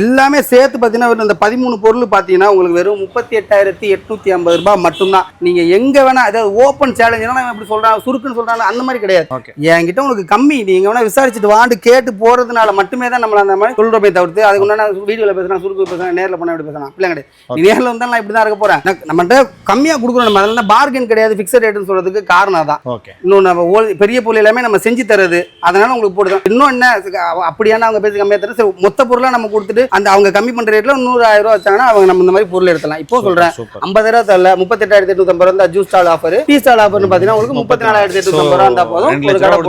எல்லாமே சேர்த்து பார்த்தீங்கன்னா இந்த பதிமூணு பொருள் பார்த்தீங்கன்னா உங்களுக்கு வெறும் முப்பத்தி எட்டாயிரத்தி எட்நூத்தி ஐம்பது ரூபாய் மட்டும்தான். நீங்க எங்க வேணா அதாவது ஓப்பன் சேலஞ்ச் இப்படி சொல்றாங்க சுருக்குன்னு சொல்றாங்க அந்த மாதிரி கிடையாது. என்கிட்ட உங்களுக்கு கம்மி நீங்க வேணா விசாரிச்சுட்டு வாண்டு கேட்டு போறதுனால மட்டுமே தான் நம்மள அந்த மாதிரி சொல்றோமே தவிர்த்து அதுக்கு முன்னாடி வீடியோல பேசுறேன் சுருக்கு பேசுறேன் நேர்ல பண்ண எப்படி பேசலாம். அப்படிலாம் கிடையாது. நீ நேர்ல வந்தா நான் இப்படி தான் இருக்க போறேன். நான் நம்மகிட்ட கம்மியா கொடுக்குறோம் நம்ம அதனால பார்கென் கிடையாது ஃபிக்ஸட் ரேட்னு சொல்றதுக்கு காரணம் தான் இன்னும் நம்ம பெரிய பொருள் எல்லாமே நம்ம செஞ்சு தரது அதனால உங்களுக்கு போடுதோம் இன்னும் என்ன அப்படியான அவங்க பேசி கம்மியா தர சரி மொத்த பொருளா நம்ம கொடுத்துட்டு அந்த அவங்க கம்மி பண்ற ரேட்ல நூறு ஆயிரம் ரூபா வச்சாங்கன்னா அவங்க நம்ம இந்த மாதிரி பொருள் எடுக்கலாம் இப்போ சொல்றேன். ஐம்பதாயிரம் தரல முப்பத்தெட்டாயிரத்தி எட்நூத்தி ஐம்பது ரூபா juice stall offer tea stall ஆஃபர்னு பாத்தீங்கன்னா உங்களுக்கு முப்பத்தி நாலாயிரத்தி எட்நூத்தி ஐம்பது ரூபா இருந்தா போதும்.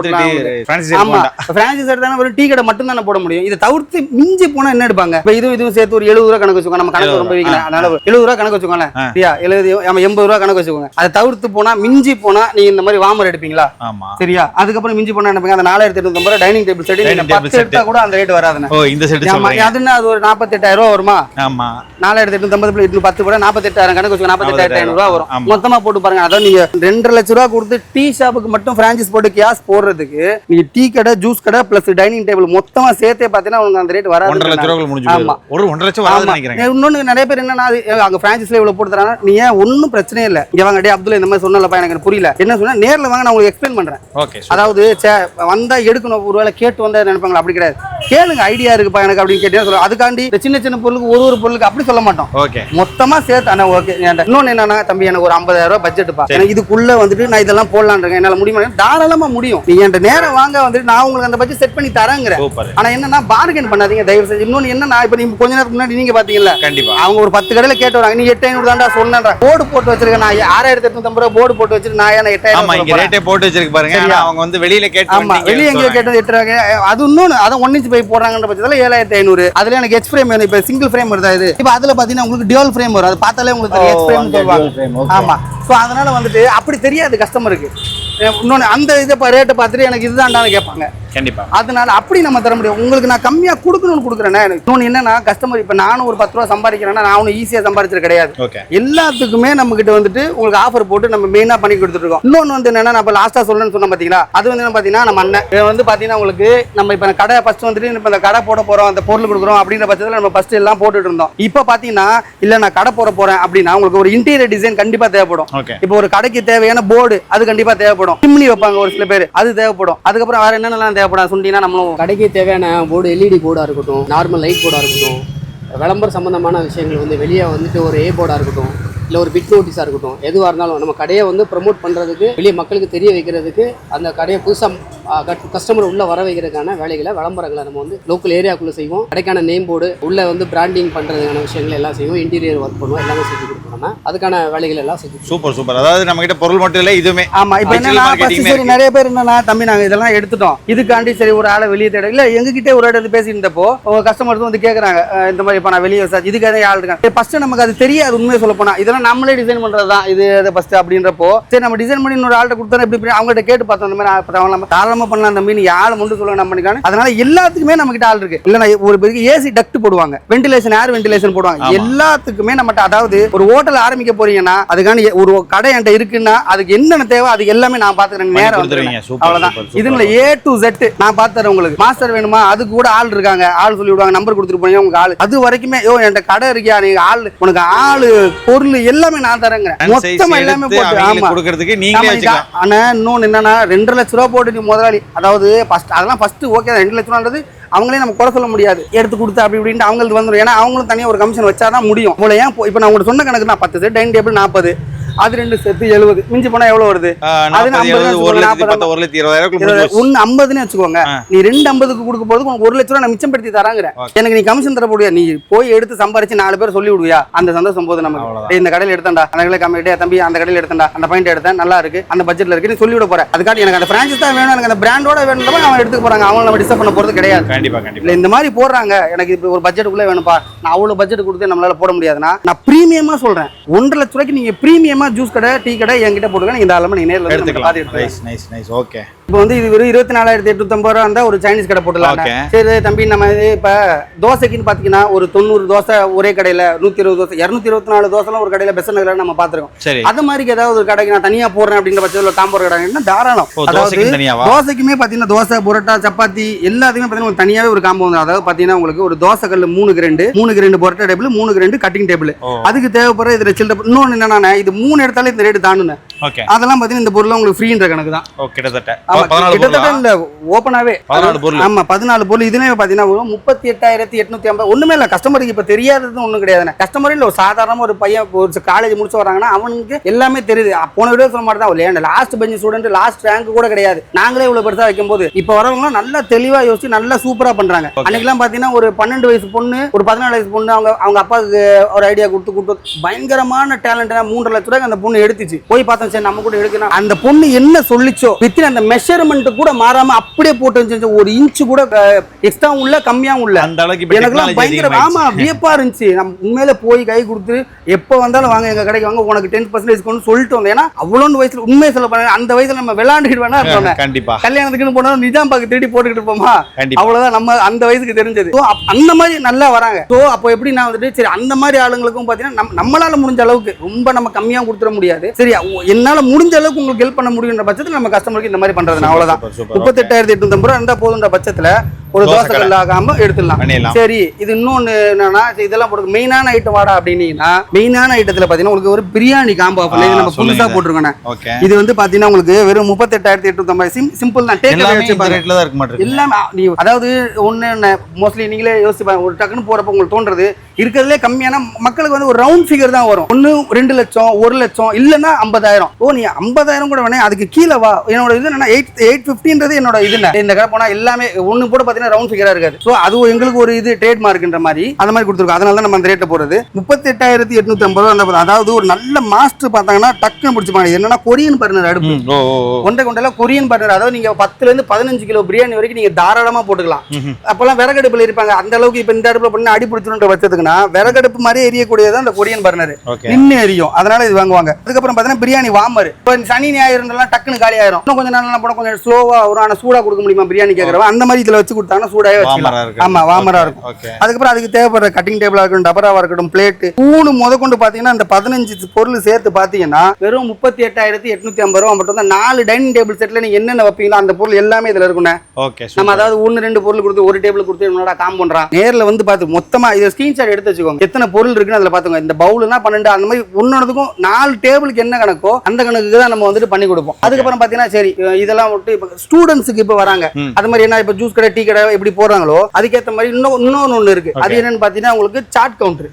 ஒரு கடை ஃப்ரான்சிஸ் ஆமா. பிரான்சிஸ் எடுத்தாலும் ஒரு டீ கடை மட்டும் தானே போட முடியும். இதை தவிர்த்து மிஞ்சி போனா என்ன எடுப்பாங்க? இப்ப இதுவும் இதுவும் சேர்த்து ஒரு எழுபது ரூபா கணக்கு வச்சுக்கோங்க. நம்ம கணக்கு ரொம்ப வைக்கல. அதனால எழுபது ரூபா கணக்கு வச்சுக்கோங்களேன். சரியா? எழுபது எண்பது ரூபா கணக்கு வச்சுக்கோங்க. அதை தவிர்த்து போனா மிஞ்சி போனா நீங்க இந்த மாதிரி வாமர் எடுப்பீங்களா? சரியா? அதுக்கப்புறம் மிஞ்சி போனா என்ன அந்த நாலாயிரத்தி எட்நூத்தி ஐம்பது ரூபா டைனிங் டேபிள் செட் பத்து. எடுத்தா கூட அந்த ரேட் வராதுண்ணே ஓ இந்த ஆமா சொல்றீங்க அதுன்னா அது ஒரு நாற்பத்தெட்டாயிரம் ரூபா வருமா? ஆமா. நாலாயிரத்தி எட்நூத்தி எட்நூத்தி பத்து கூட நாற்பத்தெட்டாயிரம் கணக்கு வச்சுக்கோங்க நாற்பத்தெட்டாயிரத்தி ரூபா வரும். மொத்தமா போட்டு பாருங்க. அதான் நீங்க ரெண்டரை லட்ச ரூபா கொடுத்து டீ ஷாப்புக்கு மட்டும் பிரான்சைஸ் போட்டு கேஸ் போடுறதுக்கு நீங்க டீ கடை ஜூஸ் கடை பிளஸ் டைனிங் டேபிள் மொத்தமா சேர்த்தே பாத்தீங்கன்னா உங்களுக்கு அந்த ரேட் வராது ஒன்றரை லட்ச முடிஞ்சு ஆமா. ஒரு ஒன்றரை லட்சம் நினைக்கிறேன். இன்னொன்னு நிறைய பேர் என்னன்னா அங்க பிரான்சைஸ்ல இவ்வளவு போட்டு தராங்க நீ ஏன் ஒன்றும் பிரச்சனையே இல்லை. இங்க வாங்க டே அப்துல்லா இந்த மாதிரி சொன்னலப்பா எனக்கு புரியல. என்ன சொன்னா நேர்ல வாங்க நான் உங்களுக்கு எக்ஸ்பிளைன் பண்றேன். அதாவது வந்தா எடுக்கணும். ஒருவேளை கேட்டு வந்தா நினைப்பாங்களா? அப்படி கிடையாது. கேளுங்க ஐடியா இருக்குப்பா எனக்கு அப்படின்னு கேட்டே சொல்லுவோம் அதுக்காண்டி இந்த சின்ன சின்ன பொருளுக்கு ஒரு ஒரு பொருளுக்கு அப்படி சொல்ல மாட்டோம். ஓகே. மொத்தமா சேர்த்து அண்ணா ஓகே. இன்னொன்னு என்னன்னா தம்பி எனக்கு ஒரு 50000 ரூபாய் பட்ஜெட் பா. எனக்கு இதுக்குள்ள வந்துட்டு நான் இதெல்லாம் இருக்கேன். என்னால முடியுமா? தாராளமா முடியும். நீங்க என்கிட்ட நேரம் வாங்க வந்துட்டு நான் உங்களுக்கு அந்த பட்ஜெட் செட் பண்ணி தரேங்கிறேன் ஆனா என்னன்னா பார்கென் பண்ணாதீங்க தயவு செஞ்சு. இன்னொன்னு என்னன்னா இப்ப நீங்க கொஞ்ச நேரத்துக்கு முன்னாடி நீங்க பாத்தீங்கல்ல கண்டிப்பா. அவங்க ஒரு பத்து கடையில கேட்டு வராங்க. நீ எட்டு ஐநூறு தாண்டா சொன்னேன் போர்டு போட்டு வச்சிருக்கேன் நான் ஆறாயிரத்தி எட்நூத்தி ரூபாய் போர்டு போட்டு வச்சிருக்கேன் நான் எட்டாயிரம் ரேட்டே போட்டு வச்சிருக்கு பாருங்க. ஆனா அவங்க வந்து வெளியில கேட்டு ஆமா வெளியே எங்கேயோ. கேட்டது எட்டுறாங்க அது இன்னொன்று அதான் ஒன் இன்ச் பைப் போடுறாங்கன்ற பட்சத்தில் ஏழாயிரத்தி ஐநூறு அதுல எனக்கு ஹெச் ஃப்ரேம் வேணும். இப்போ சிங்கிள் ஃப்ரேம் வருதா இது? இப்போ அதுல பாத்தீங்கன்னா உங்களுக்கு டியூல் ஃப்ரேம் வரும். அது பார்த்தாலே உங்களுக்கு ஹெச் ஃப்ரேம் சொல்லுவாங்க. ஆமா. ஸோ அதனால வந்துட்டு அப்படி தெரியாது கஸ்டமருக்கு இன்னொன்று அந்த இதை ரேட்டை பார்த்துட்டு எனக்கு இதுதான்டான்னு கேட்பாங்க. கண்டிப்பா. அதனால அப்படி நம்ம தர முடியும். உங்களுக்கு நான் கம்மியா கொடுக்கணும்னு கொடுக்குறேன்னா எனக்கு இன்னொன்று என்னன்னா கஸ்டமர் இப்போ நானும் ஒரு பத்து ரூபா சம்பாதிக்கிறேன்னா நான் ஒன்றும் ஈஸியாக சம்பாதிச்சது கிடையாது. ஓகே எல்லாத்துக்குமே நம்ம கிட்ட வந்துட்டு உங்களுக்கு ஆஃபர் போட்டு நம்ம மெயினா பண்ணி கொடுத்துட்டு இருக்கோம் இன்னொன்னு வந்து என்னன்னா நான் இப்போ லாஸ்டா சொல்லணும்னு சொன்னேன் பாத்தீங்களா? அது வந்து என்ன பாத்தீங்கன்னா நம்ம அண்ணன். வந்து பாத்தீங்கன்னா உங்களுக்கு நம்ம இப்ப கடை ஃபர்ஸ்ட் வந்துட்டு இப்ப இந்த கடை போட போறோம் அந்த பொருள் கொடுக்குறோம் அப்படின்ற பட்சத்துல நம்ம ஃபர்ஸ்ட் எல்லாம் போட்டுட்டு இருந்தோம். இப்போ பாத்தீங்கன்னா இல்ல நான் கடை போட போறேன் அப்படின்னா உங்களுக்கு ஒரு இன்டீரியர் டிசைன் கண்டிப்பா தேவைப்படும். இப்போ ஒரு கடைக்கு தேவையான போர்டு அது கண்டிப்பா தேவைப்படும். சிம்னி வைப்பாங்க ஒரு சில பேர். அது தேவைப்படும். அதுக்கப்புறம் வேற என்னென்னலாம் தேவைப்படும்? சொன்னீங்கன்னா நம்மளும் கடைக்கு தேவையான போர்டு எல்இடி போர்டாக இருக்கட்டும் நார்மல் லைட் போர்டாக இருக்கட்டும் விளம்பர சம்பந்தமான விஷயங்கள் வந்து வெளியே வந்துட்டு ஒரு ஏ போர்டாக இருக்கட்டும் இல்லை ஒரு பிட் நோட்டீஸாக இருக்கட்டும் எதுவாக இருந்தாலும் நம்ம கடையை வந்து ப்ரமோட் பண்ணுறதுக்கு வெளியே மக்களுக்கு தெரிய வைக்கிறதுக்கு அந்த கடையை புதுசாக கஸ்டமர் உள்ளே வர வைக்கிறதுக்கான வேலைகளை விளம்பரங்களை நம்ம வந்து லோக்கல் ஏரியாக்குள்ளே செய்வோம். கடைக்கான நேம் போர்டு உள்ளே வந்து பிராண்டிங் பண்ணுறதுக்கான விஷயங்கள் எல்லாம் செய்வோம். இன்டீரியர் ஒர்க் பண்ணுவோம். எல்லாமே செஞ்சு கொடுப்போம் அதுக்கான வேலைகள் எல்லாம் செஞ்சு. Super super. அதாவது நம்ம கிட்ட பொருள் மட்டும் இல்ல இதுவுமே. ஆமா இப்போ என்னன்னா சரி. நிறைய பேர் என்னன்னா தம்பி நாங்க இதெல்லாம் எடுத்துட்டோம். இதுக்காண்டி சரி ஒரு ஆளை வெளியே தேட இல்ல எங்ககிட்ட ஒரு இடத்துல பேசிட்டு இருந்தப்போ கஸ்டமர்ஸ் வந்து கேக்குறாங்க அஹ் இந்த மாதிரி இப்போ நான் வெளியே சார் இதுக்காக ஆள் இருக்காங்க. ஃபர்ஸ்ட் நமக்கு அது தெரியாது உண்மையை சொல்ல போனா. இதெல்லாம் நம்மளே டிசைன் பண்றது தான் இது ஃபர்ஸ்ட் அப்படின்றப்போ சரி நம்ம டிசைன் பண்ணி இன்னொரு ஆள்கிட்ட கொடுத்தா எப்படி அவங்ககிட்ட கேட்டு பார்த்தோம் இந்த மாதிரி நம்ம தாராளமா பண்ணலாம் தம்பி நீ ஆள் மட்டும் சொல்லுங்க நம்ம பண்ணிக்கான? அதனால எல்லாத்துக்குமே நம்ம கிட்ட ஆள் இருக்கு. இல்ல ஒரு பெரிய ஏசி டக்ட் போடுவாங்க. வென்டிலேஷன் ஏர் வென்டிலேஷன் போடுவாங்க. எல்லாத்துக்குமே நம்மகிட்ட அதாவது ஒரு ஹோட்டல் ஆரம்பிக்க போறீங்கன்னா அதுக்கான ஒரு கடை என்கிட்ட இருக்குன்னா அதுக்கு என்னென்ன தேவை அது எல்லாமே நான் பாத்துக்கிறேன். பண்ணி நேரம் சூப்பர். இதுல ஏ டு செட் நான் பாத்துறேன் உங்களுக்கு. மாஸ்டர் வேணுமா? அதுக்கு கூட ஆள் இருக்காங்க. ஆள் சொல்லி விடுவாங்க. நம்பர் கொடுத்துட்டு போனீங்க உங்களுக்கு ஆள். அது வரைக்குமே யோ என்கிட்ட கடை இருக்கியா? நீங்க ஆள். உனக்கு ஆளு பொருள் எல்லாமே நான் size மொத்தமா எல்லாமே போட்டு ஆமா. கொடுக்கறதுக்கு இதா- ஆனா இன்னொன்னு என்னன்னா ரெண்டு லட்ச ரூபா போட்டு நீ முதலாளி. அதாவது ஃபஸ்ட் அதெல்லாம் ஃபஸ்ட்டு ஓகே ரெண்டு லட்ச ரூபான்றது அவங்களே நம்ம குறை சொல்ல முடியாது. எடுத்து கொடுத்து அப்படி இப்படின்ட்டு அவங்களுக்கு வந்துடும் ஏன்னா அவங்களும் தனியாக ஒரு கமிஷன் வச்சா தான் முடியும். இவ்வளோ ஏன் இப்போ நான் உங்களுக்கு சொன்ன கணக்கு தான் பத்து செட் டைனிங் டேபிள் நாற்பது அது ரெண்டு சேர்த்து எழுபது. மிஞ்சி போனா எவ்வளவு வருது? ஒன்னு ஐம்பதுன்னு வச்சுக்கோங்க. நீ ரெண்டு ஐம்பதுக்கு கொடுக்க போது உனக்கு ஒரு லட்ச ரூபா நான் மிச்சம் படுத்தி தராங்கிற. எனக்கு நீ கமிஷன் தர முடியாது நீ போய் எடுத்து சம்பாரிச்சு நாலு பேர் சொல்லி விடுவியா? அந்த சந்தோஷம் போது நமக்கு. இந்த கடையில் எடுத்தேன்டா. அந்த கடையில் கம்மி தம்பி அந்த கடையில் எடுத்தேன்டா. அந்த பாயிண்ட் எடுத்தேன். நல்லா இருக்கு. அந்த பட்ஜெட்ல இருக்கு. நீ சொல்லி விட போற. அதுக்காக எனக்கு அந்த பிரான்ச்சஸ் தான் வேணும். எனக்கு அந்த பிராண்டோட வேணும் அவன் எடுத்துக்க போறாங்க. அவங்கள நம்ம டிஸ்டர்ப் பண்ண போறது கிடையாது. கண்டிப்பா கண்டிப்பா. இந்த மாதிரி போடுறாங்க. எனக்கு இப்போ ஒரு பட்ஜெட்டுக்குள்ளே வேணும்ப்பா. நான் அவ்வளோ பட்ஜெட் கொடுத்து நம்மளால போட முடியாதுன்னா நான் ப்ரீமியமா சொல்றேன். ஒன்றரை லட்ச ரூபாய்க்கு நீங்க ப்ரீமியமா ஜூஸ் கடை டீ கடை என்கிட்ட போட்டுக்க நீங்க தாராளமா நீங்க நேரில் எடுத்துக்கலாம். நைஸ் நைஸ் நைஸ் ஓகே இப்போ வந்து இது வெறும் இருபத்தி நாலாயிரத்தி எட்நூத்தம்பது ரூபா இருந்தா ஒரு சைனீஸ் கடை போட்டுலாம். சரி தம்பி நம்ம இது இப்ப தோசைக்குன்னு பாத்தீங்கன்னா ஒரு தொண்ணூறு தோசை ஒரே கடையில நூத்தி இருபது தோசை இருநூத்தி இருபத்தி நாலு தோசைலாம் ஒரு கடையில பெசன் நகரில் நம்ம பாத்துருக்கோம். சரி. அது மாதிரி ஏதாவது ஒரு கடைக்கு நான் தனியா போடுறேன் அப்படின்ற பட்சத்தில் தாம்பூர் கடை தாராளம். அதாவது தோசைக்குமே பார்த்தீங்கன்னா தோசை புரோட்டா சப்பாத்தி எல்லாத்துக்குமே பார்த்தீங்கன்னா ஒரு தனியாவே ஒரு காம்போ வந்து அதாவது பார்த்தீங்கன்னா உங்களுக்கு ஒரு தோசை கல் மூணுக்கு ரெண்டு மூணுக்கு ரெண்டு புரோட்டா டேபிள் மூணுக்கு ரெண்டு கட்டிங் டேபிள் அதுக்கு தேவைப்படுற இதில் சில்லற இன்னொன்று என்னன்னா இது மூணு எடுத்தாலே இந்த ரேட்டு ஓகே அதெல்லாம் பார்த்தீங்கன்னா இந்த பொருள் உங்களுக்கு ஃப்ரீன்ற கணக்கு தான் கிட்டத்தட்ட. கிட்டத்தட்ட? இல்ல ஓப்பனாவே ஆமா பதினாலு பொருள். இதுலயே பாத்தீங்கன்னா முப்பத்தி எட்டாயிரத்தி எட்நூத்தி ஐம்பது ஒண்ணுமே இல்ல கஸ்டமருக்கு இப்ப தெரியாதது ஒண்ணும் கிடையாது கஸ்டமர் இல்ல ஒரு சாதாரண ஒரு பையன் ஒரு காலேஜ் முடிச்சு வராங்கன்னா அவனுக்கு எல்லாமே தெரியுது. போன வீடியோ சொல்ல மாதிரி தான் last bench student last rank கூட கிடையாது. நாங்களே இவ்வளவு பெருசா வைக்கும் போது இப்ப வரவங்க நல்லா தெளிவா யோசிச்சு நல்லா சூப்பரா பண்றாங்க. அன்னைக்கெல்லாம் பாத்தீங்கன்னா ஒரு பன்னெண்டு வயசு பொண்ணு ஒரு பதினாலு வயசு பொண்ணு அவங்க அவங்க அப்பாவுக்கு ஒரு ஐடியா கொடுத்து கொடுத்து பயங்கரமான டேலண்ட் மூன்றரை லட்ச ரூபாய்க்கு அந்த பொண்ணு எடுத்துச்சு. போய் பார்த்தோம் சரி நம்ம கூட எடுக்கணும். அந்த பொண்ணு என்ன சொல்லிச்சோ வித்தின் அந்த மெஷர்மெண்ட் கூட மாறாம அப்படியே போட்டு வச்சு ஒரு இன்ச்சு கூட எக்ஸ்ட்ரா உள்ள கம்மியாவும் உள்ள அந்த அளவுக்கு டெக்னாலஜி பயங்கர ஆமா வியப்பா இருந்துச்சு. நம்ம உண்மையில போய் கை கொடுத்து எப்போ வந்தாலும் வாங்க எங்க கடைக்கு வாங்க உனக்கு டென் பர்சன்டேஜ் டிஸ்கவுண்ட் சொல்லிட்டு வந்தேன். ஏன்னா அவ்வளோன்னு வயசுல உண்மையை சொல்ல போனா அந்த வயசுல நம்ம விளையாண்டுக்கிட்டு வேணா கண்டிப்பா. கல்யாணத்துக்குன்னு போனா நிஜாம் பாக்கு திருடி போட்டுக்கிட்டு கண்டிப்பா. அவ்வளவுதான் நம்ம அந்த வயசுக்கு தெரிஞ்சது. அந்த மாதிரி நல்லா வராங்க. ஸோ அப்போ எப்படி நான் வந்துட்டு சரி அந்த மாதிரி ஆளுங்களுக்கும் பார்த்தீங்கன்னா நம்ம நம்மளால முடிஞ்ச அளவுக்கு ரொம்ப நம்ம கம்மியாக கொடுத்துட முடியாது. சரி ஓ, என்னால முடிஞ்ச அளவுக்கு உங்களுக்கு ஹெல்ப் பண்ண முடியுன்ற பட்சத்தில் நம்ம கஸ்டமருக்கு இந்த மாதிரி சூப்பர் சூப்பர் முப்பத்தெட்டாயிரத்தி எட்நூத்தம்பது ரூபா இருந்தா போதுன்ற பட்சத்துல ஒரு தோசை தோசை கடை. கல் ஆகாம எடுத்துடலாம் சரி இது இன்னொன்னு என்னன்னா இதெல்லாம் போட்டு மெயினான ஐட்டம் வாடா அப்படின்னீங்கன்னா மெயினான ஐட்டத்துல பாத்தீங்கன்னா உங்களுக்கு ஒரு பிரியாணி காம்போ ஆஃபர் இது நம்ம சொல்லுங்க புதுசா இதை. வந்து பாத்தீங்கன்னா உங்களுக்கு வெறும் முப்பத்தெட்டாயிரத்தி எட்நூத்தம்பது சிம் சிம்பிள் தான். டேக் ரேட்ல தான் இருக்க எல்லாமே நீ அதாவது ஒன்று மோஸ்ட்லி நீங்களே யோசிச்சு ஒரு டக்குன்னு போறப்ப உங்களுக்கு தோன்றது இருக்கிறதுலே கம்மியான மக்களுக்கு வந்து ஒரு ரவுண்ட் ஃபிகர் தான் வரும். ஒன்று ரெண்டு லட்சம் ஒரு லட்சம் இல்லைன்னா ஐம்பதாயிரம். ஓ நீ ஐம்பதாயிரம் கூட வேணா அதுக்கு கீழே வா. என்னோட இது என்னன்னா எயிட் எயிட் ஃபிஃப்டின்றது என்னோட இது என்ன? இந்த கடை போனா எல்லாமே ஒன்று கூட பார்த்தீங்கன்னா ரவுண்ட் ஃபிகரா இருக்காது. ஸோ அது எங்களுக்கு ஒரு இது ட்ரேட் மார்க்ன்ற மாதிரி அந்த மாதிரி கொடுத்துருக்கோம். அதனால தான் நம்ம அந்த ரேட்டை போடுறது. முப்பத்தி எட்டாயிரத்தி எட்நூத்தி ஐம்பது ரூபா அதாவது ஒரு நல்ல மாஸ்டர் பார்த்தாங்கன்னா டக்குன்னு பிடிச்சிப்பாங்க. என்னன்னா கொரியன் பர்னர் அடுப்பு. கொண்டை கொண்டைலாம் கொரியன் பர்னர் அதாவது நீங்க பத்துல இருந்து பதினஞ்சு கிலோ பிரியாணி வரைக்கும் நீங்க தாராளமா போட்டுக்கலாம். அப்பெல்லாம் விறகடுப்புல இருப்பாங்க. அந்த அளவுக்கு இப்ப இந்த அடுப்புல பண்ணி அடி பிடிச்சிருன்ற பட்சத்துக்குன்னா விறகடுப்பு மாதிரி எரியக்கூடியது அந்த கொரியன் பர்னர் நின்று எரியும். அதனால இது வாங்குவாங்க. அதுக்கப்புறம் பாத்தீங்கன்னா பிரியாணி வாமர். இப்போ சனி ஞாயிறு இருந்தெல்லாம் டக்குன்னு காலி ஆயிரும். இன்னும் கொஞ்சம் நாள் போனா கொஞ்சம் ஸ்லோவா ஒரு ஆனா சூடா கொடுக்க முடியுமா பிரியாணி கேட்கறவன் அந்த மாதிரி இதுல வச்சு கொடுத்தாங்கன்னா சூடாவே வச்சுக்கலாம். ஆமா வாமரா இருக்கும். அதுக்கப்புறம் அதுக்கு தேவைப்படுற கட்டிங் டேபிளா இருக்கட்டும் டபராவா இருக்கட்டும் பிளேட் மூணு முத கொண்டு பாத்தீங்கன்னா இந்த பதினஞ்சு பொருள் சேர்த்து பாத்தீங்கன்னா வெறும் முப்பத்தி எட்டாயிரத்தி எட்நூத்தி ஐம்பது ரூபா மட்டும் தான். நாலு டைனிங் டேபிள் செட்ல நீங்க என்னென்ன வைப்பீங்களோ அந்த பொருள் எல்லாமே இதுல இருக்குண்ணே ஓகே நம்ம அதாவது ஒன்னு ரெண்டு பொருள் கொடுத்து ஒரு டேபிள் கொடுத்து என்னடா காம் பண்றான்? நேர்ல வந்து பார்த்து மொத்தமா இதை ஸ்கிரீன்ஷாட் எடுத்து வச்சுக்கோங்க. எத்தனை பொருள் இருக்குன்னு அதுல பாத்துங்க இந்த பவுல்னா பன்னெண்டு அந்த மாதிரி ஒன்னொன்னுக்கும் நாலு டேபிளுக்கு என்ன கணக்கோ அந்த கணக்குக்கு தான் நம்ம வந்துட்டு பண்ணி கொடுப்போம். அதுக்கப்புறம் பாத்தீங்கன்னா சரி இதெல்லாம் விட்டு இப்போ ஸ்டூடெண்ட்ஸுக்கு இப்போ வராங்க. அது மாதிரி என்ன இப்போ ஜூஸ் கடை டீ கடை எப்படி போடுறாங்களோ அதுக்கேற்ற மாதிரி இன்னும் இன்னொன்னு ஒன்று இருக்கு. அது என்னன்னு பாத்தீங்கன்னா உங்களுக்கு சாட் கவுண்டர்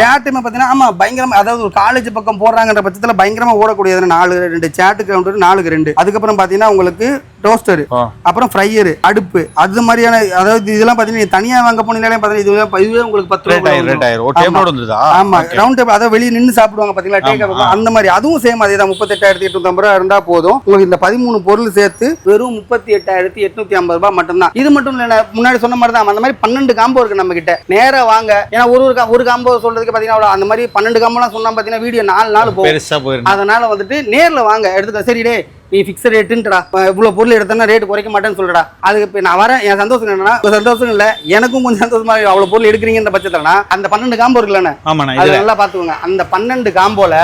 சேட்டுமே பார்த்தீங்கன்னா ஆமா பயங்கரமா அதாவது ஒரு காலேஜ் பக்கம் போடுறாங்கன்ற பட்சத்துல பயங்கரமா ஓடக்கூடியது நாலு ரெண்டு சேட்டு கவுண்டர் நாலுக்கு ரெண்டு. அதுக்கப்புறம் பாத்தீங்கன்னா உங்களுக்கு டோஸ்டர் அப்புறம் ஃப்ரையர் அடுப்பு. அது மாதிரியான அதாவது இதெல்லாம் பாத்தீங்கன்னா நீங்க தனியா வாங்க போனீங்களே பாத்தீங்கன்னா இதுவே இதுவே உங்களுக்கு பத்து ரூபாய் ஆமா. ரவுண்ட் டேபிள் அதாவது வெளியே நின்னு சாப்பிடுவாங்க பாத்தீங்களா டேக். அந்த மாதிரி. அதுவும் சேம் அதே தான் முப்பத்தெட்டாயிரத்தி எட்நூத்தி ரூபா இருந்தா போதும். உங்களுக்கு இந்த பதிமூணு பொருள் சேர்த்து வெறும் முப்பத்தி எட்டாயிரத்தி எட்நூத்தி ஐம்பது ரூபாய் மட்டும்தான். இது மட்டும் இல்ல முன்னாடி சொன்ன மாதிரி தான் அந்த மாதிரி பன்னெண்டு காம்போ இருக்கு நம்ம கிட்ட நேரா வாங்க. ஏன்னா ஒரு ஒரு ஒரு காம்போ சொல்றதுக்கு பாத்தீங்கன்னா அந்த மாதிரி பன்னெண்டு காம்போலாம் சொன்னா பாத்தீங்கன்னா வீடியோ நாலு நாள் போகும். அதனால வந்துட்டு நேர்ல வாங்க. எடுத்துக்க சரி டே நீ ஃபிக்ஸ் ரேட்டுன்றா இவ்வளவு பொருள் எடுத்தனா ரேட் குறைக்க மாட்டேன்னு சொல்றடா அதுக்கு இப்ப நான் வரேன். என் சந்தோஷம் என்னன்னா சந்தோஷம் இல்ல. எனக்கும் கொஞ்சம் சந்தோஷமா. அவ்வளவு பொருள் எடுக்கிறீங்கன்ற பட்சத்துலனா அந்த பன்னெண்டு காம்போ இருக்குல்லண்ணே அது நல்லா பாத்துக்கோங்க அந்த பன்னெண்டு காம்போல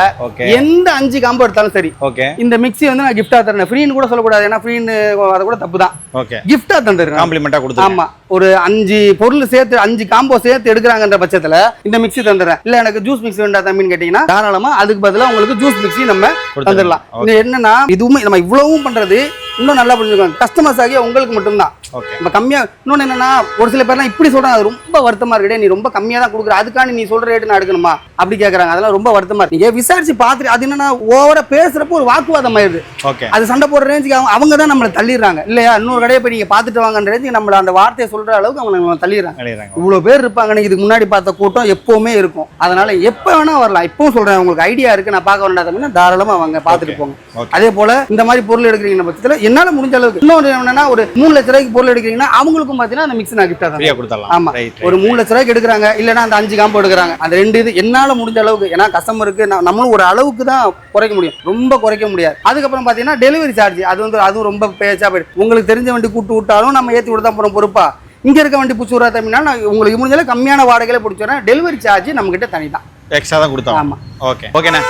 எந்த அஞ்சு காம்போ எடுத்தாலும் சரி. ஓகே. இந்த மிக்ஸி வந்து நான் கிஃப்டா தரேன். ஃப்ரீன்னு கூட சொல்லக்கூடாது. ஏன்னா ஃப்ரீன்னு அது கூட தப்பு தான் ஓகே கிஃப்டா தந்துருக்கேன் காம்ப்ளிமெண்டா கொடுத்துருங்க. ஆமா. ஒரு அஞ்சு பொருள் சேர்த்து அஞ்சு காம்போ சேர்த்து எடுக்கிறாங்கன்ற பட்சத்துல இந்த மிக்ஸி தந்துடுறேன். இல்ல எனக்கு ஜூஸ் மிக்ஸி வேண்டா தம்பின்னு கேட்டீங்கன்னா தாராளமா அதுக்கு பதிலா உங்களுக்கு ஜூஸ் மிக்ஸி நம்ம தந்துடலாம். இது என்னன்னா இதுவுமே நம்ம இவ்வளவும் பண்றது இன்னும் நல்லா புரிஞ்சுக்கோங்க கஸ்டமர்ஸ் ஆகிய உங்களுக்கு மட்டும்தான். நம்ம கம்மியா இன்னொன்னு என்னன்னா ஒரு சில பேர்லாம் இப்படி சொல்றாங்க அது ரொம்ப வருத்தமா இருக்குடே நீ ரொம்ப கம்மியா தான் கொடுக்குற அதுக்காண்டி நீ சொல்ற ரேட்டு நான் எடுக்கணுமா? அப்படி கேக்குறாங்க. அதெல்லாம் ரொம்ப வருத்தமா இருக்கு. நீங்க விசாரிச்சு பார்த்துட்டு அது என்னன்னா ஓவரா பேசுறப்போ ஒரு வாக்குவாதம் ஆயிருது ஓகே அது சண்டை போடுற ரேஞ்சுக்கு அவங்க அவங்க தான் நம்மளை தள்ளிடுறாங்க. இல்லையா? இன்னொரு கடையை போய் நீங்க பார்த்துட்டு வாங்கன்ற ரேஞ்சுக்கு நம்மள அந்த வார்த்தையை சொல்ற அளவுக்கு அவங்க நம்மளை தள்ளிடுறாங்க. இவ்வளவு பேர் இருப்பாங்க இதுக்கு முன்னாடி பார்த்த கூட்டம் எப்பவுமே இருக்கும். அதனால எப்ப வேணா வரலாம். இப்பவும் சொல்றேன் உங்களுக்கு ஐடியா இருக்கு நான் பார்க்க வேண்டாம் அப்படின்னா தாராளமா வாங்க பார்த்துட்டு போங்க. அதே போல இந்த மாதிரி பொருள் எடுக்கிறீங்க பட்சத்துல என்னால முடிஞ்ச அளவுக்கு. இன்னொன்று என்னன்னா ஒரு மூணு லட்ச ரூபாய்க்கு பொருள் எடுக்கிறீங்கன்னா அவங்களுக்கும் பாத்தீங்கன்னா அந்த மிக்ஸ் நான் கிஃப்டா தான் ஃப்ரீயா கொடுத்துடலாம். ஆமா. ரைட் ஒரு மூணு லட்ச ரூபாய்க்கு எடுக்கிறாங்க இல்லைன்னா அந்த அஞ்சு காம்பு எடுக்கிறாங்க. அந்த ரெண்டு இது என்னால முடிஞ்ச அளவுக்கு ஏன்னா கஸ்டமருக்கு நம்மளும் ஒரு அளவுக்கு தான் குறைக்க முடியும். ரொம்ப குறைக்க முடியாது. அதுக்கப்புறம் பாத்தீங்கன்னா டெலிவரி சார்ஜ் அது வந்து அதுவும் ரொம்ப பேச்சா போயிடுது. உங்களுக்கு தெரிஞ்ச வண்டி கூட்டு விட்டாலும் நம்ம ஏத்தி விட தான் போறோம் பொறுப்பா. இங்க இருக்க வண்டி பிடிச்சி தமிழ்னா நான் உங்களுக்கு முடிஞ்ச அளவுக்கு கம்மியான வாடகையில பிடிச்சோன்னா டெலிவரி சார்ஜ் நம்ம கிட்ட தனி தான் எக்ஸ்ட்ரா தான் கொடுத்தோம். ஆமா. ஓகே ஓகேண்ணே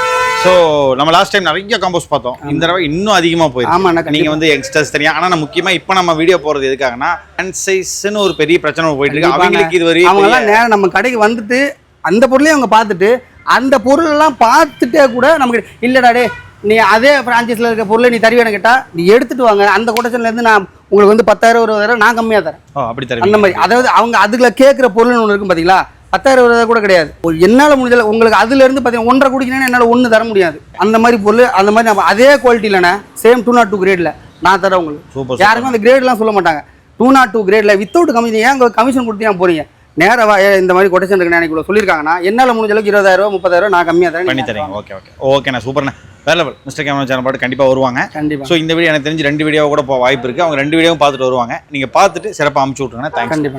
ஸோ நம்ம லாஸ்ட் டைம் நிறைய காம்போஸ் பார்த்தோம். இந்த தடவை இன்னும் அதிகமாக போயிருக்கு ஆமாண்ணா நீங்க கண்டிப்பா. வந்து யங்ஸ்டர்ஸ் தெரியும் ஆனா நான் முக்கியமா இப்போ நம்ம வீடியோ போறது எதுக்காகனா ஹேண்ட் சைஸ்னு ஒரு பெரிய பிரச்சனை போயிட்டு இருக்கு. அவங்களுக்கு இது வரையும் எல்லாம் நேரம் நம்ம கடைக்கு வந்துட்டு அந்த பொருளையும் அவங்க பார்த்துட்டு அந்த பொருள் எல்லாம் பார்த்துட்டே கூட நமக்கு இல்லடா டே நீ அதே பிரான்ச்சைஸ்ல இருக்க பொருளை நீ தருவேன்னு கேட்டா நீ எடுத்துட்டு வாங்க. அந்த கொட்டேஷன்ல இருந்து நான் உங்களுக்கு வந்து பத்தாயிரம் இருபதாயிரம் நான் கம்மியா தரேன். ஓ, அப்படி அந்த தருவீங்க. மாதிரி. அதாவது அவங்க அதுல கேட்குற பொருள்னு ஒன்று இருக்கும் பாத்தீங்களா? பத்தாயிரம் இருபதாயிரம் கூட கிடையாது. என்னால முடிஞ்சல உங்களுக்கு அதுல இருந்து பார்த்தீங்கன்னா ஒன்றரை குடிக்கணும்னா என்னால ஒன்று தர முடியாது. அந்த மாதிரி பொருள் அந்த மாதிரி நம்ம அதே குவாலிட்டியிலண்ணே சேம் டூ நாட் டூ கிரேட்ல நான் தரேன் உங்களுக்கு. சூப்பர் யாருக்கும் அந்த கிரேட்லாம் சொல்ல மாட்டாங்க. டூ நாட் டூ கிரேட்ல வித்தவுட் கமிஷன் ஏன் அங்கே கமிஷன் கொடுத்து ஏன் போறீங்க? நேரா வா ஏன் இந்த மாதிரி கொட்டேஷன் இருக்கு இவ்வளோ சொல்லியிருக்காங்கன்னா என்னால் முடிஞ்ச அளவுக்கு இருபதாயிரம் ரூபா முப்பதாயிரம் நான் கம்மியாக தரேன் பண்ணி தரீங்க. ஓகே ஓகே ஓகேண்ணா சூப்பர்ண்ணே வேற லெவல் மிஸ்டர் கேமரா சேனல் பாட்டு கண்டிப்பா வருவாங்க. கண்டிப்பா. ஸோ இந்த வீடியோ எனக்கு தெரிஞ்சு ரெண்டு வீடியோ கூட போக வாய்ப்பு இருக்கு. அவங்க ரெண்டு வீடியோவும் பார்த்துட்டு வருவாங்க. நீங்க பார்த்துட்டு சிறப்பாக அமுச்சு விட்ருங்க தேங்க்ஸ் கண்டிப்பா.